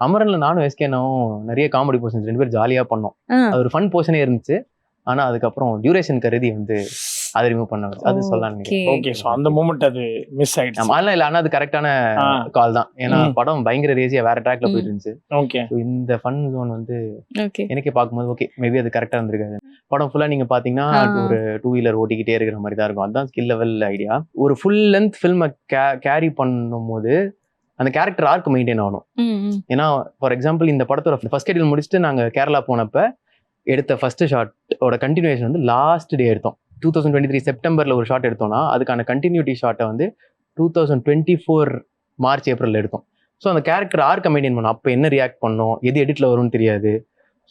அமரன்ல நானும் எஸ்கேனும் நிறைய comedy portions ரெண்டு பேரும் ஜாலியா பண்ணோம். அது ஒரு ஃபன் போர்ஷனே இருந்துச்சு. ஆனா அதுக்கப்புறம் டியூரேஷன் கருதி வந்து அதை ரிமூவ் பண்ண அது சொல்லலாம். ஓகே ஸோ அந்த மூமெண்ட் அது மிஸ் ஆயிடுச்சு. அதெல்லாம் இல்ல. ஆனா அது கரெக்டான. கால் தான். ஏன்னா. படம் பயங்கர ரேசியா வேற ட்ராக்ல போயிட்டு இருந்துச்சு. ஓகே இந்த ஃபன் ஜோன் வந்து எனக்கே பார்க்கும்போது ஓகே மேபி அது கரெக்டா இருந்திருக்காது. படம் ஃபுல்லா நீங்க பாத்தீங்கன்னா. ஒரு டூ வீலர் ஓட்டிக்கிட்டே இருக்கிற மாதிரி தான் இருக்கும். அதுதான் ஸ்கில் லெவல் ஐடியா ஒரு ஃபுல் லென்த் ஃபில்மை கேரி பண்ணும்போது அந்த கேரக்டர் ஆர்க் மெயின்டைன் ஆகணும். ஏன்னா ஃபார் எக்ஸாம்பிள் இந்த படத்தோட ஃபர்ஸ்ட் எடில் முடிச்சுட்டு நாங்க கேரளா போனப்ப எடுத்த ஃபர்ஸ்ட் ஷாட்டோட கண்டினியூஷன் வந்து லாஸ்ட் டே எடுத்தோம். டூ தௌசண்ட் டுவெண்ட்டி த்ரீ செப்டம்பர்ல ஒரு ஷாட் எடுத்தோம்னா அதுக்கான கண்டினியூட்டி ஷாட்டை வந்து two thousand twenty four March April எடுத்தோம். ஸோ அந்த கேரக்டர் ஆர்க்கை மெயின்டைன் பண்ணோம். அப்போ என்ன ரியாக்ட் பண்ணோம்? எது எடிட்ல வரும்னு தெரியாது.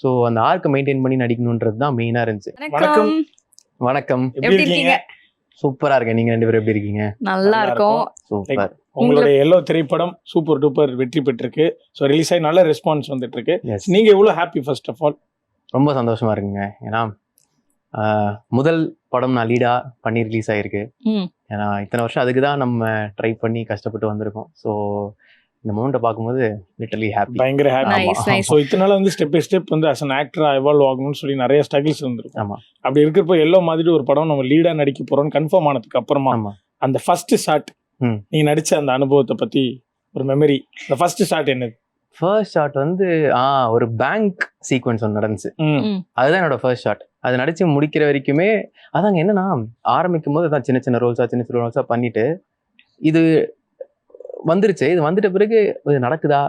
ஸோ அந்த ஆர்க்கை மெயின்டைன் பண்ணி நடிக்கணுன்றது தான் மெயினாக இருந்துச்சு. வணக்கம். வணக்கம். எப்படி இருக்கீங்க? சூப்பரா இருக்கேன். நீங்க ரெண்டு பேரும் எப்படி இருக்கீங்க? நல்லா இருக்கும். சூப்பர். உங்களுடைய எல்லோ திரைப்படம் சூப்பர் டூப்பர் வெற்றி பெற்றிருக்கு. ஸோ ரிலீஸ் ஆகி நல்ல ரெஸ்பான்ஸ் வந்துட்டு இருக்கு நீங்க எவ்வளவு ஹாப்பி ஃபர்ஸ்ட் ஆஃப் ஆல் ரொம்ப சந்தோஷமா இருக்குங்க. ஏன்னா முதல் படம் நான் லீடா பண்ணி ரிலீஸ் ஆயிருக்கு. ம். ஏன்னா இத்தனை வருஷம் அதுக்கு தான் நம்ம ட்ரை பண்ணி கஷ்டப்பட்டு வந்திருக்கோம். ஸோ இந்த மூமெண்ட்டை பார்க்கும்போது லிட்டர்லி ஹாப்பி பயங்கர ஹாப்பி ஸோ இத்தனை நாள் வந்து ஸ்டெப் பை ஸ்டெப் வந்து அஸ் அன் ஆக்டரா எவால்வ் ஆகணும்னு சொல்லி நிறைய ஸ்ட்ரகிள்ஸ் இருந்திருக்கும். ஆமா. அப்படி இருக்கிறப்போ எல்லோ மாதிரி ஒரு படம் நம்ம லீடா நடிக்க போறோம்னு கன்ஃபார்ம் ஆனதுக்கு அப்புறமா அந்த ஃபர்ஸ்ட் ஷாட் ம். நீங்க நடிச்ச அந்த அனுபவத்தை பத்தி ஒரு மெமரி அந்த ஃபர்ஸ்ட் ஷாட் என்னது? ஃபர்ஸ்ட் ஷாட் வந்து ஆ ஒரு பேங்க் சீக்வன்ஸ் ஒன்று நடந்துச்சு. ம். அதுதான் என்னோட ஃபர்ஸ்ட் ஷாட் அது நடிச்சு முடிக்கிற வரைக்குமே அதாங்க என்னன்னா ஆரம்பிக்கும் போது தான் சின்ன சின்ன ரோல்ஸா சின்ன சின்ன ரோல்ஸா பண்ணிட்டு இது வந்துருச்சு. இது வந்துட்ட பிறகு இது நடக்குதா?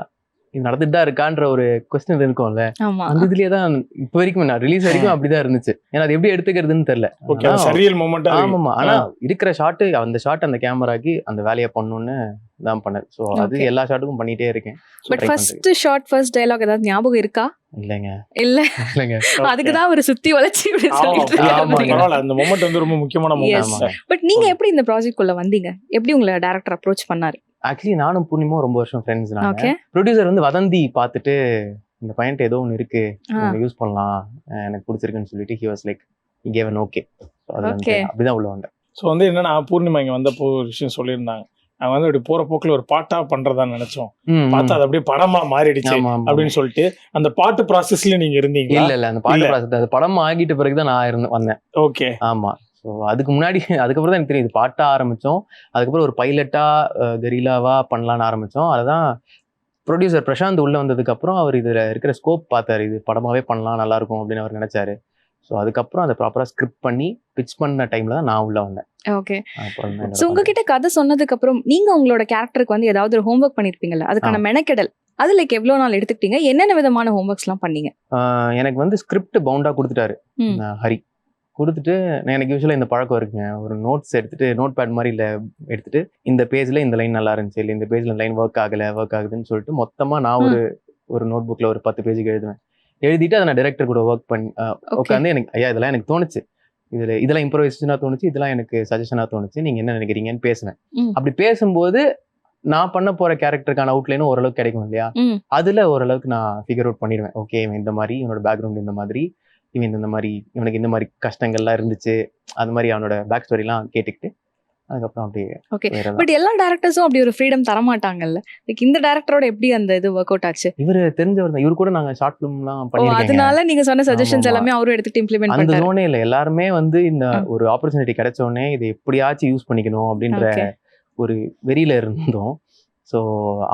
இது நடந்துட்டு தான் இருக்கான்ற ஒரு கொஸ்டின் இருக்கும்ல ஆமா. அந்த இதுலயே தான் இப்போ வரைக்கும் நான் ரிலீஸ் வரைக்கும் அப்படிதான் இருந்துச்சு. ஏன்னா அது எப்படி எடுத்துக்கிறதுன்னு தெரியல. ஓகே மூமெண்டா ஆமாமா ஆனா இருக்கிற ஷாட்டு அந்த ஷாட் அந்த கேமராக்கு அந்த வேலையை பண்ணணும்னு தான் பண்ணது ஸோ அது. எல்லா ஷாட்டுக்கும் பண்ணிட்டே இருக்கேன். But. First shot first dialogue ஏதாவது ஞாபகம் இருக்கா? இல்லைங்க. இல்ல. இல்லைங்க. அதுக்கு தான் ஒரு சுத்தி வளைச்சு ஆமா, அந்த மொமெண்ட் வந்து ரொம்ப முக்கியமான பட் நீங்க எப்படி இந்த ப்ராஜெக்ட் குள்ள வந்தீங்க? எப்படி உங்களை டைரக்டர் அப்ரோச் பண்ணாரு? ஆக்சுவலி நானும் பூர்ணிமும் ரொம்ப வருஷம் ஃப்ரெண்ட்ஸ் நாங்க ஓகே ப்ரொடியூசர் வந்து வதந்தி பார்த்துட்டு இந்த பையன்ட்டு ஏதோ ஒன்று இருக்கு ஆ. யூஸ் பண்ணலாம் எனக்கு பிடிச்சிருக்குன்னு சொல்லிட்டு ஹி வாஸ் லைக் கேவன் ஓகே அது வந்து Okay. அப்படிதான் உள்ள வந்தேன் ஸோ வந்து என்னன்னா பூர்ணிமா இங்க வந்தப்போ ஒரு விஷயம் சொல்லியிருந்தாங்க நாங்க வந்து அப்படி போற போக்குல ஒரு பாட்டா பண்றதா நினைச்சோம் பார்த்தா. அது அப்படியே படமா மாறிடுச்சு. அப்படின்னு சொல்லிட்டு அந்த பாட்டு ப்ராசஸ்ல நீங்க இருந்தீங்களா இல்ல இல்ல அந்த பாட்டு. ப்ராசஸ் அது படம் ஆகிட்ட பிறகுதான் நான் இருந்து வந்தேன் ஓகே ஆமா ஸோ அதுக்கு முன்னாடி அதுக்கப்புறம் தான் எனக்கு தெரியும் இது பாட்டா ஆரம்பிச்சோம். அதுக்கப்புறம் ஒரு பைலட்டா கரீலாவா பண்ணலாம்னு ஆரம்பிச்சோம். அதுதான் ப்ரொடியூசர் பிரசாந்த் உள்ள வந்ததுக்கு அப்புறம் அவர் இதுல இருக்கிற ஸ்கோப் பார்த்தாரு. இது படமாவே பண்ணலாம் நல்லா இருக்கும் அப்படின்னு அவர் நினைச்சாரு. ஸோ அதுக்கப்புறம் அதை ப்ராப்பரா ஸ்கிரிப்ட் பண்ணி பிச் பண்ண டைம்ல தான் நான் உள்ள வந்தேன். ஓகே சோ உங்ககிட்ட கதை சொன்னதுக்கு அப்புறம் நீங்க உங்களோட கேரக்டருக்கு வந்து ஏதாவது ஒரு ஹோம்ஒர்க் பண்ணிருப்பீங்கல்ல அதுக்கான மெனக்கெடல் அது லைக் எவ்வளவு நாள் எடுத்துக்கிட்டீங்க என்னென்ன விதமான ஹோம்ஒர்க்ஸ் எல்லாம் பண்ணீங்க எனக்கு வந்து ஸ்கிரிப்ட் பவுண்டா கொடுத்துட்டாரு. ஹரி. கொடுத்துட்டு நான் எனக்கு யூஸ்வலாக இந்த பழக்கம் இருக்குங்க. ஒரு நோட்ஸ் எடுத்துட்டு நோட் பேட் மாதிரி இல்லை எடுத்துட்டு இந்த பேஜ்ல இந்த லைன் நல்லா இருந்துச்சு இல்லை இந்த பேஜ்ல லைன் ஒர்க் ஆகல ஒர்க் ஆகுதுன்னு சொல்லிட்டு மொத்தமா நான் ஒரு ஒரு நோட் புக்ல ஒரு பத்து பேஜுக்கு எழுதுவேன். எழுதிட்டு அதை நான் டைரக்டர் கூட ஒர்க் பண்ணி. உட்காந்து எனக்கு ஐயா இதெல்லாம் எனக்கு தோணுச்சு. இதுல இதெல்லாம் இம்ப்ரவைசேஷனா தோணுச்சு இதெல்லாம் எனக்கு சஜஷனா தோணுச்சு நீங்க என்ன நினைக்கிறீங்கன்னு பேசுவேன். அப்படி பேசும்போது நான் பண்ண போற கேரக்டருக்கான அவுட்லைனும் ஓரளவுக்கு கிடைக்கும் இல்லையா. அதுல ஓரளவுக்கு நான் ஃபிகர் அவுட் பண்ணிடுவேன். ஓகே இந்த மாதிரி இவனோட பேக்ரவுண்ட் இந்த மாதிரி இவன் இந்த மாதிரி இவனுக்கு இந்த மாதிரி கஷ்டங்கள்லாம் இருந்துச்சு. அது மாதிரி அவனோட பேக் ஸ்டோரிலாம் கேட்டுக்கிட்டு அதுக்கப்புறம் அப்படியே. வேற பட் எல்லா டேரக்டர்ஸும் அப்படி ஒரு ஃப்ரீடம் தர மாட்டாங்கல்ல லைக் இந்த டேரக்டரோட எப்படி அந்த இது ஒர்க் அவுட் ஆச்சு? இவரு தெரிஞ்சவர் தான். இவர் கூட நாங்க ஷார்ட் ஃபிலிம்லாம் பண்ணிருக்கேன் அதனால நீங்க சொன்ன சஜஷன்ஸ். எல்லாமே அவரும் எடுத்துட்டு இம்ப்ளிமெண்ட் அந்த ஜோனே இல்ல. எல்லாருமே வந்து இந்த. ஒரு ஆப்பர்ச்சுனிட்டி கிடைச்ச உடனே இதை எப்படியாச்சும் யூஸ் பண்ணிக்கணும் அப்படின்ற. ஒரு வெறியில இருந்தோம். ஸோ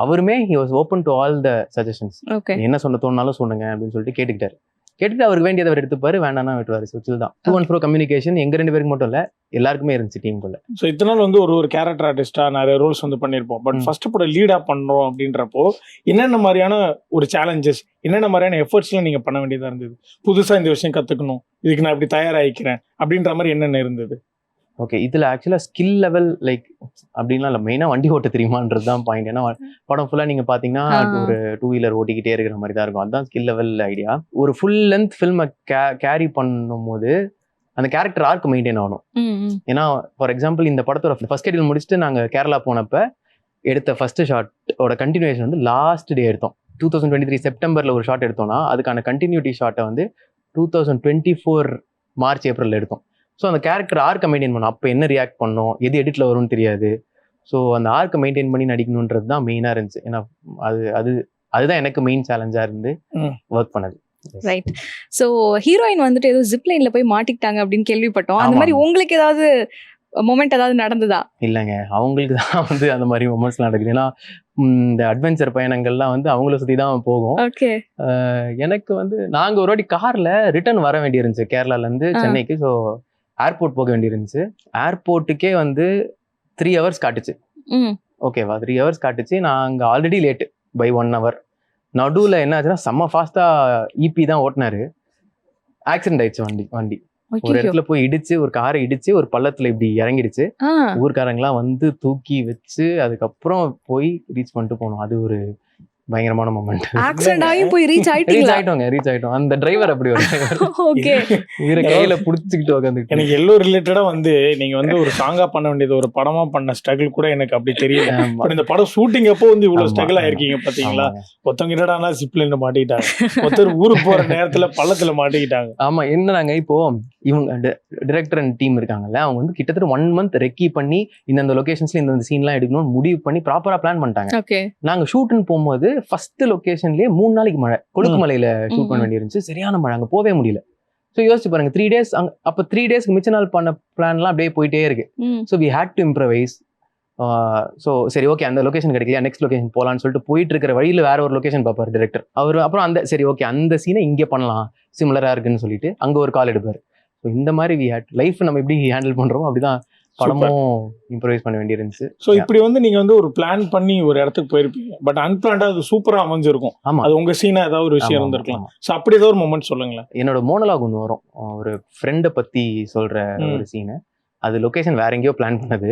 அவருமே he was open to all the suggestions okay என்ன சொல்ல தோணுனாலும் சொல்லுங்க அப்படின்னு சொல்லிட்டு கேட்டுக்கிட்டாரு. கேட்டுட்டு அவருக்கு வேண்டியதை அவர் எடுத்துப்பாரு வேண்டாம்னா விட்டுவாரு ஸோ தான். டூ அண்ட் ப்ரோ கம்யூனிகேஷன் எங்க ரெண்டு பேருக்கு மட்டும் இல்ல எல்லாருக்குமே இருந்துச்சு டீமுக்குள்ள ஸோ இத்தனை நாள் வந்து ஒரு ஒரு கேரக்டர் ஆர்டிஸ்டா நிறைய ரோல்ஸ் வந்து பண்ணியிருப்போம். பட். ஃபர்ஸ்ட் படம் லீடா பண்றோம் அப்படின்றப்போ என்னென்ன மாதிரியான ஒரு சேலஞ்சஸ் என்னென்ன மாதிரியான எஃபர்ட்ஸ்லாம் நீங்க பண்ண வேண்டியதா இருந்தது? புதுசா இந்த விஷயம் கத்துக்கணும். இதுக்கு நான் இப்படி தயாராகிக்கிறேன் அப்படின்ற மாதிரி என்னென்ன இருந்தது? ஓகே இதுல ஆக்சுவலா ஸ்கில் லெவல் லைக் அப்படின்லாம் இல்லை. மெயினா வண்டி ஓட்ட தெரியுமான்றது தான் பாயிண்ட் ஏன்னா படம் ஃபுல்லா நீங்க பாத்தீங்கன்னா ஆ. ஒரு டூ வீலர் ஓட்டிக்கிட்டே இருக்கிற மாதிரி தான் இருக்கும். அதுதான் ஸ்கில் லெவல் ஐடியா ஒரு ஃபுல் லென்த் ஃபில்மை கேரி பண்ணும்போது அந்த கேரக்டர் ஆர்க் மெயின்டைன் ஆகணும். ஏன்னா ஃபார் எக்ஸாம்பிள் இந்த படத்தோட ஃபர்ஸ்ட் எடில் முடிச்சுட்டு நாங்க கேரளா போனப்ப எடுத்த ஃபர்ஸ்ட் ஷாட்டோட கண்டினியூஷன் வந்து லாஸ்ட் டே எடுத்தோம். டூ தௌசண்ட் டுவெண்ட்டி த்ரீ செப்டம்பர்ல ஒரு ஷாட் எடுத்தோம்னா அதுக்கான கண்டினியூட்டி ஷாட்டை வந்து two thousand twenty four March April எடுத்தோம். ஸோ அந்த கேரக்டர் ஆர்க்கை மெயின்டைன் பண்ணோம். அப்போ என்ன ரியாக்ட் பண்ணோம்? எது எடிட்ல வரும்னு தெரியாது. ஸோ அந்த ஆர்க்கை மெயின்டைன் பண்ணி நடிக்கணுன்றது தான் மெயினாக இருந்துச்சு. ஏன்னா அது அது அதுதான் எனக்கு மெயின் சேலஞ்சா இருந்து. ஒர்க் பண்ணது. ரைட் ஸோ ஹீரோயின் வந்துட்டு ஏதோ ஜிப் லைன்ல போய் மாட்டிக்கிட்டாங்க அப்படின்னு கேள்விப்பட்டோம். அந்த. மாதிரி உங்களுக்கு ஏதாவது மொமெண்ட் ஏதாவது நடந்ததா? இல்லைங்க. அவங்களுக்கு தான் வந்து அந்த மாதிரி மொமெண்ட்ஸ் நடக்குது. ஏன்னா இந்த அட்வென்ச்சர் பயணங்கள்லாம் வந்து அவங்கள சுற்றி தான் போகும். ஓகே எனக்கு வந்து நாங்கள் ஒரு வாட்டி காரில் ரிட்டர்ன் வர வேண்டியிருந்துச்சு. கேரளாலேருந்து. சென்னைக்கு. ஸோ ஏர்போர்ட் போக வேண்டியிருந்துச்சு. ஏர்போர்ட்டுக்கே வந்து த்ரீ ஹவர்ஸ் காட்டுச்சு. ஓகேவா த்ரீ ஹவர்ஸ் காட்டுச்சு. நான் அங்கே already late by one hour நடுவில் என்ன ஆச்சுன்னா செம்ம ஃபாஸ்ட்டாக இபி தான் ஓட்டினாரு. ஆக்சிடென்ட் ஆயிடுச்சு வண்டி வண்டி. ஒரு இடத்துல போய் இடிச்சு ஒரு காரை இடிச்சு ஒரு பள்ளத்துல இப்படி இறங்கிடுச்சு. ஊர்க்காரங்களாம் வந்து தூக்கி வச்சு அதுக்கப்புறம் போய் ரீச் பண்ணிட்டு போனோம். அது ஒரு பயங்கரமான மூமெண்ட் ஆக்சிடென்ட் ஆகி போய் ரீச் ரீச் ஆயிட்டீங்களா? ஆயிட்டோங்க ரீச் ஆயிட்டோம். அந்த டிரைவர் அப்படி ஒரு. ஓகே உயிரை கையில புடிச்சுக்கிட்டு உட்காந்துட்டு எனக்கு எல்லோ ரிலேட்டடா வந்து நீங்க வந்து ஒரு சாங்கா பண்ண வேண்டியது ஒரு படமா பண்ண ஸ்ட்ரகிள் கூட எனக்கு அப்படி தெரியல. பட் இந்த படம் ஷூட்டிங் அப்போ வந்து இவ்வளவு ஸ்ட்ரகிள். ஆயிருக்கீங்க பாத்தீங்களா? ஒருத்தவங்க என்னடானா சிப்ல மாட்டிக்கிட்டாங்க. ஒருத்தர் ஊருக்கு போற நேரத்துல பள்ளத்துல மாட்டிக்கிட்டாங்க. ஆமா என்னடாங்க இப்போ இவங்க டிரெக்டர் அண்ட் டீம் இருக்காங்கல்ல அவங்க வந்து கிட்டத்தட்ட ஒன் மந்த் ரெக்கி பண்ணி இந்தந்த லொகேஷன்ஸ்ல இந்த சீன்லாம் எடுக்கணும்னு முடிவு பண்ணி ப்ராப்பரா பிளான் பண்ணிட்டாங்க. ஓகே நாங்க ஷூட்னு போகும்போது ஃபர்ஸ்ட் லொகேஷன்லயே மூணு நாளைக்கு மழை. கொழுக்குமலையில ஷூட் பண்ண. வேண்டியிருந்துச்சு. சரியான மழை. அங்க போகவே முடியல. ஸோ யோசிச்சு பாருங்க த்ரீ டேஸ் அங்க அப்போ த்ரீ டேஸ்க்கு மிச்ச நாள் பண்ண பிளான்லாம் அப்படியே போயிட்டே இருக்கு. So we had to improvise so சரி ஓகே அந்த லொகேஷன் கிடைக்கலையா நெக்ஸ்ட் லொகேஷன் போகலான்னு சொல்லிட்டு போயிட்டு இருக்கிற வழியில் வேற ஒரு லொகேஷன் பார்ப்பார் டிரெக்டர் அவர் அப்புறம் அந்த சரி ஓகே அந்த சீனை இங்கே பண்ணலாம். சிமிலராக இருக்குன்னு சொல்லிட்டு அங்கே ஒரு கால் எடுப்பார். ஸோ இந்த மாதிரி வி ஹேட் லைஃப் நம்ம எப்படி ஹேண்டில் பண்ணுறோமோ அப்படிதான் படமும் இம்ப்ரவைஸ் பண்ண வேண்டியிருந்துச்சு. சோ இப்படி வந்து நீங்க வந்து ஒரு பிளான் பண்ணி ஒரு இடத்துக்கு போயிருப்பீங்க. பட் அன்பிளான்டா அது சூப்பரா அமைஞ்சிருக்கும். ஆமா. அது உங்க சீனா ஏதாவது ஒரு விஷயம் இருந்திருக்கலாம். சோ அப்படி ஏதாவது ஒரு மொமெண்ட் சொல்லுங்களேன். என்னோட மோனலாக் ஒன்று வரும். ஒரு ஃப்ரெண்டை பற்றி சொல்கிற ம். ஒரு சீனு அது லொகேஷன் வேற எங்கேயோ பிளான் பண்ணது.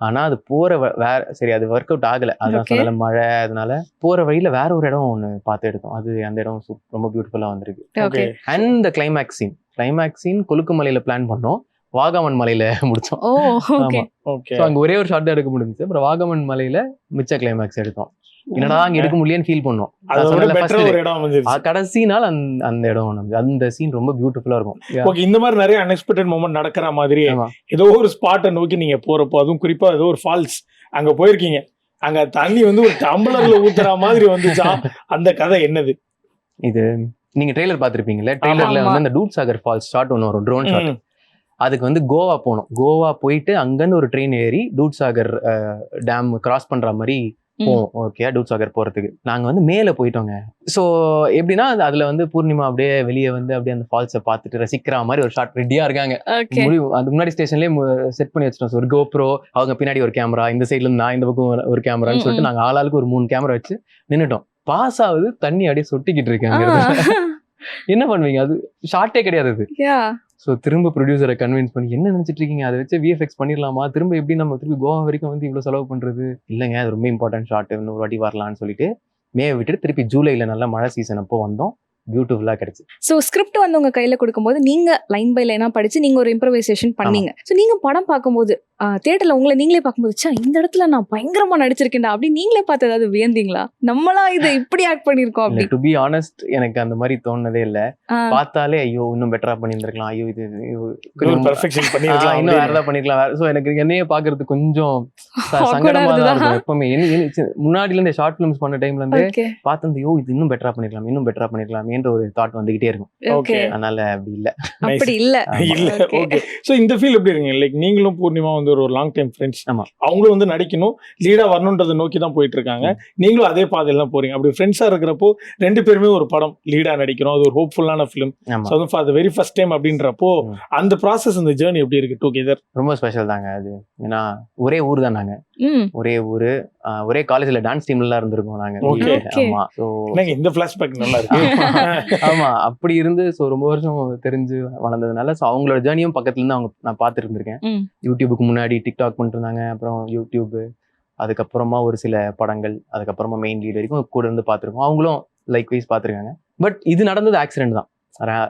ஆனால் அது போகிற வேற சரி அது ஒர்க் அவுட் ஆகலை. அதான். சொன்னல மழை அதனால போகிற வழியில் வேற ஒரு இடம் ஒன்று பார்த்து எடுத்தோம். அது அந்த இடம் ரொம்ப பியூட்டிஃபுல்லாக வந்திருக்கு. ஓகே அண்ட் இந்த கிளைமேக்ஸ் சீன் கிளைமேக்ஸ் சீன் கொழுக்குமலையில பிளான் பண்ணோம். வாகமன் மலையில முடிச்சோம் ஓகே அங்க ஒரே ஒரு ஷாட் தான் எடுக்க முடிஞ்சுச்சு அப்புறம் வாகமன் மலையில மிச்ச கிளைமேக்ஸ் எடுத்தோம். என்னடா அங்க எடுக்க முடியலன்னு ஃபீல் பண்ணோம். கடைசி நாள் அந்த அந்த இடம். அந்த சீன் ரொம்ப பியூட்டிஃபுல்லா இருக்கும். ஓகே இந்த மாதிரி நிறைய அன்எக்ஸ்பெக்டட் மூமெண்ட் நடக்கிற மாதிரி. ஏதோ ஒரு ஸ்பாட்டை நோக்கி நீங்க போறப்போ அதுவும் குறிப்பா ஏதோ ஒரு ஃபால்ஸ் அங்க போயிருக்கீங்க. அங்க தண்ணி வந்து ஒரு டம்ளர்ல ஊத்துற மாதிரி வந்துச்சா? அந்த கதை என்னது? இது நீங்க ட்ரெய்லர் பார்த்திருப்பீங்கல்ல? ட்ரெய்லர்ல. வந்து அந்த டூட் சாகர் ஃபால்ஸ் ஷாட் ஒன்று வரும் ட்ரோன் ஷாட். அதுக்கு வந்து கோவா போகணும் கோவா போயிட்டு அங்கன்னு ஒரு ட்ரெயின் ஏறி டூட் சாகர் டேம் கிராஸ் பண்ற மாதிரி. போவோம். ஓகே டூட் சாகர் போறதுக்கு. நாங்க வந்து மேல போயிட்டோங்க. ஸோ எப்படின்னா அது- அதுல வந்து பூர்ணிமா அப்படியே வெளியே வந்து அப்படியே அந்த ஃபால்ஸை பார்த்துட்டு ரசிக்கிற மாதிரி ஒரு ஷாட் ரெடியா இருக்காங்க. அதுக்கு முன்னாடி ஸ்டேஷன்லயே செட் பண்ணி வச்சிட்டோம். ஒரு கோப்ரோ அவங்க பின்னாடி ஒரு கேமரா இந்த சைடுல இருந்து நான் இந்த பக்கம் ஒரு- கேமரான்னு சொல்லிட்டு ம். நாங்க ஆளாளுக்கு ஒரு மூணு கேமரா வச்சு நின்னுட்டோம். பாஸ் ஆகுது தண்ணி அப்படியே சொட்டிக்கிட்டு இருக்கு அங்க இருந்து. என்ன பண்ணுவீங்க? அது ஷார்ட்டே கிடையாது அது. ஸோ திரும்ப ப்ரொடியூசரை கன்வின்ஸ் பண்ணி என்ன நினைச்சிட்டு இருக்கீங்க? அதை வச்சு விஎஃப்எக்ஸ் பண்ணிடலாமா திரும்ப எப்படி நம்ம திருப்பி கோவா வரைக்கும் வந்து இவ்வளவு செலவு பண்றது? இல்லைங்க அது ரொம்ப இம்பார்ட்டன்ட் ஷாட் இன்னொரு வாட்டி வரலாம்னு சொல்லிட்டு மே விட்டுட்டு திருப்பி ஜூலைல நல்ல மழை சீசன் அப்போ வந்தோம். பியூட்டிஃபுல்லா கிடைச்சு. சோ ஸ்கிரிப்ட் வந்து உங்க கையில கொடுக்கும்போது நீங்க லைன் பை லைனா படிச்சு நீங்க ஒரு இம்ப்ரவைசேஷன் பண்ணீங்க. சோ நீங்க படம் பார்க்கும்போது தியேட்டர்ல உங்களை நீங்களே பார்க்கும்போது ச்சே இந்த இடத்துல நான் பயங்கரமா நடிச்சிருக்கேன்டா அப்படி நீங்களே பார்த்து ஏதாவது வியந்தீங்களா? நம்மளா இதை இப்படி ஆக்ட் பண்ணிருக்கோம் அப்படி. டு பி ஆனஸ்ட் எனக்கு அந்த மாதிரி தோணுனதே இல்ல. பார்த்தாலே ஐயோ இன்னும் பெட்டரா பண்ணியிருந்திருக்கலாம். ஐயோ இது பெர்ஃபெக்ஷன் பண்ணிருக்கலாம் இன்னும் வேற அப்படின்னு. ஏதாவது பண்ணிருக்கலாம் ஸோ எனக்கு என்னைய பாக்குறது கொஞ்சம் ச- சங்கடமா தான்? இருக்கும் எப்பவுமே. சி- முன்னாடில இருந்து ஷார்ட் ஃபிலிம்ஸ் பண்ண டைம்ல இருந்து பார்த்து ஐயோ இது இன்னும் பெட்டரா பண்ணிருக்கலாம் இன்னும் பெட்டரா பண்ணிருக்கலாமேன்ற ஒரு தாட் வந்துகிட்டே இருக்கும். ஓகே அதனால அப்படி இல்ல. அப்படி இல்ல. இல்ல. ஓகே சோ இந்த ஃபீல் எப்படி இருக்குங்க? லைக் நீங்களும் பூர்ணிமா வந்து ஒரு லாங் டைம் ஃப்ரெண்ட்ஸ் ஆமா. அவங்களும் வந்து நடிக்கணும். லீடா வரணுன்றதை நோக்கி தான் போயிட்டு இருக்காங்க நீங்களும் அதே பாதையில தான் போறீங்க. அப்படி ஃப்ரெண்ட்ஸா இருக்கிறப்போ ரெண்டு பேருமே ஒரு படம் லீடா நடிக்கிறோம். அது ஒரு ஹோப்ஃபுல்லான film so for the very first time அப்படின்றப்போ. அந்த ப்ராசஸ் இந்த ஜேர்னி எப்படி இருக்கு டுகெதர் ரொம்ப ஸ்பெஷல் தாங்க அது. ஏன்னா ஒரே ஊர் தான் நாங்க. ம். ஒரே ஊரு. ஒரே காலேஜ்ல டான்ஸ் டீம்ல இருந்திருக்கோம் நாங்க. ஆமா. ஸோ இந்த ஃபிளாஷ்பேக் நல்லா இருக்கு. ஆமா அப்படி இருந்து ஸோ ரொம்ப வருஷம் தெரிஞ்சு வளர்ந்ததுனால ஸோ அவங்களோட ஜேர்னியும் பக்கத்துல இருந்து அவங்க நான் ம். யூடியூபுக்கு முன்னாடி டிக்டாக் பண்ணிட்டு இருந்தாங்க அப்புறம் யூடியூப் அதுக்கப்புறமா ஒரு சில படங்கள் அதுக்கப்புறமா மெயின் லீட் வரைக்கும் கூட இருந்து பார்த்துருக்கோம். அவங்களும் லைக் வைஸ் பார்த்துருக்காங்க. பட் இது நடந்தது ஆக்சிடென்ட் தான்.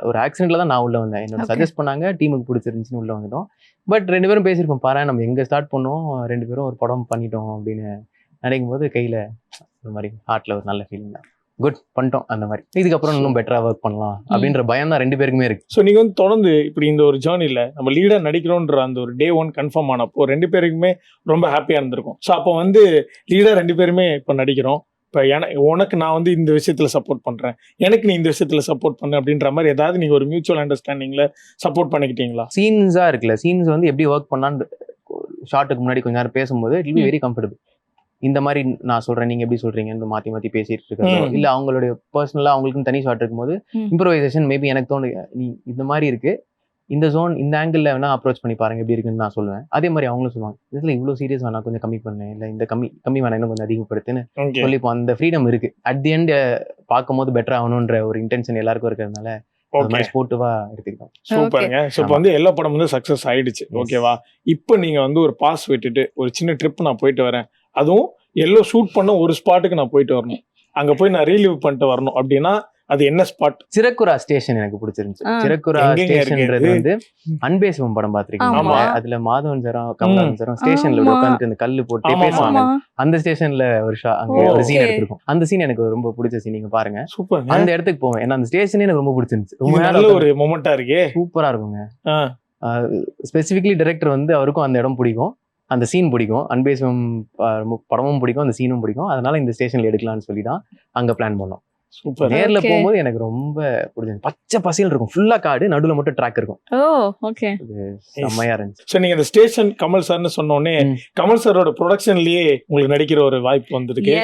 ஒரு- ஆக்சிடென்ட்ல தான் நான் உள்ள வந்தேன். என்னோட. சஜஸ்ட் பண்ணாங்க டீமுக்கு பிடிச்சிருந்துச்சுன்னு உள்ள வந்துட்டோம். பட் ரெண்டு பேரும் பேசியிருக்கோம் பாரு நம்ம எங்க ஸ்டார்ட் பண்ணோம் ரெண்டு பேரும் ஒரு படம் பண்ணிட்டோம் அப்படின்னு நினைக்கும் போது கையில ஒரு மாதிரி ஹார்ட்ல ஒரு நல்ல ஃபீலிங் தான். குட் பண்ணிட்டோம் அந்த மாதிரி. இதுக்கப்புறம் இன்னும் பெட்டரா ஒர்க் பண்ணலாம் அப்படின்ற பயம் தான் ரெண்டு பேருக்குமே இருக்கு. ஸோ நீங்க வந்து தொடர்ந்து இப்படி இந்த ஒரு ஜேர்னில நம்ம லீடா நடிக்கிறோன்ற அந்த ஒரு டே ஒன் கன்ஃபார்ம் ஆனப்போ ரெண்டு பேருக்குமே ரொம்ப ஹாப்பியா இருந்திருக்கும். ஸோ அப்போ வந்து லீடா ரெண்டு பேருமே இப்போ நடிக்கிறோம். இப்போ என உனக்கு நான் வந்து இந்த விஷயத்துல சப்போர்ட் பண்றேன். எனக்கு நீ இந்த விஷயத்துல சப்போர்ட் பண்ணு அப்படின்ற மாதிரி ஏதாவது நீங்க ஒரு மியூச்சுவல் அண்டர்ஸ்டாண்டிங்ல சப்போர்ட் பண்ணிக்கிட்டீங்களா? சீன்ஸா இருக்குல்ல. சீன்ஸ் வந்து எப்படி ஒர்க் பண்ணான்னு ஷார்ட்டுக்கு முன்னாடி கொஞ்ச நேரம் பேசும்போது இட் பி. வெரி கம்ஃபர்டபுள் இந்த மாதிரி நான் சொல்றேன் நீங்க எப்படி சொல்றீங்கன்னு மாத்தி மாத்தி பேசிட்டு இருக்கிறதோ ம். இல்ல அவங்களுடைய பர்சனலா அவங்களுக்கும் தனி ஷாட் இருக்கும்போது. இம்ப்ரோவைசேஷன் மேபி எனக்கு தோணு நீ இந்த மாதிரி இருக்கு இந்த ஜோன் இந்த ஆங்கிள் வேணா அப்ரோச் பண்ணி பாருங்க எப்படி இருக்குன்னு நான் சொல்லுவேன். அதே மாதிரி அவங்களும் சொல்லுவாங்க இதுல இவ்வளவு சீரியஸ் வேணா கொஞ்சம் கம்மி பண்ணு இல்ல இந்த கம்மி கம்மி வேணா இன்னும் கொஞ்சம் அதிகப்படுத்துன்னு ஓகே. சொல்லிப்போம் அந்த ஃப்ரீடம் இருக்கு. அட் தி எண்ட் பார்க்கும்போது பெட்டர் ஆகணுன்ற ஒரு இன்டென்ஷன் எல்லாருக்கும் இருக்கிறதுனால ஸ்போர்ட்டிவா எடுத்துக்கிட்டோம். சூப்பருங்க. ஸோ இப்போ வந்து எல்லா படம் வந்து சக்ஸஸ் ஆயிடுச்சு. ஓகேவா? இப்போ நீங்க வந்து ஒரு பாஸ் விட்டுட்டு ஒரு சின்ன ட்ரிப் நான் போயிட்டு வரேன். அதுவும் எல்லோ ஷூட் பண்ண ஒரு ஸ்பாட்டுக்கு நான் போயிட்டு வரணும். அங்க போய் நான் ரீலீவ் பண்ணிட்டு வரணும். அப்படின்னா அது என்ன ஸ்பாட் சிறக்குரா ஸ்டேஷன் எனக்கு பிடிச்சிருந்துச்சு. சிறக்குரா ஸ்டேஷன்ன்றது இது? வந்து அன்பேசிவம் படம் ஆமா. பாத்திருக்கீங்க அதுல மாதவன் சாரம் கமலஹாசன் சாரம் ஸ்டேஷன்ல ஆமா. உட்காந்துட்டு அந்த கல்லு போட்டு பேசுவாங்க. அந்த ஸ்டேஷன்ல ஒரு ஷா அங்க ஒரு சீன். எடுத்திருக்கும். அந்த சீன் எனக்கு ரொம்ப பிடிச்ச சீன் நீங்க பாருங்க. சூப்பருங்க அந்த இடத்துக்கு போவேன். ஏன்னா அந்த ஸ்டேஷனே எனக்கு ரொம்ப பிடிச்சிருந்துச்சு. ரொம்ப நல்ல ஒரு மொமெண்டா இருக்கே. சூப்பரா இருக்குங்க. ஆ. ஸ்பெசிபிக்லி டைரக்டர் வந்து அவருக்கும் அந்த இடம் பிடிக்கும். அந்த சீன் பிடிக்கும். அன்பேசும் படமும் பிடிக்கும் அந்த சீனும் பிடிக்கும். அதனால இந்த ஸ்டேஷன்ல எடுக்கலாம்னு சொல்லி தான் அங்க பிளான் பண்ணோம். சூப்பர். நேர்ல Okay. போகும்போது எனக்கு ரொம்ப பிடிச்சது பச்சை பசியல் இருக்கும். ஃபுல்லா காடு நடுவுல மட்டும் ட்ராக் இருக்கும். ஓ ஓகே செம்மையா இருந்துச்சு. சோ நீங்க இந்த ஸ்டேஷன் கமல் சார்னு சொன்ன உடனே ம். கமல் சாரோட ப்ரொடக்ஷன்லயே உங்களுக்கு நடிக்கிற ஒரு வாய்ப்பு வந்திருக்கு.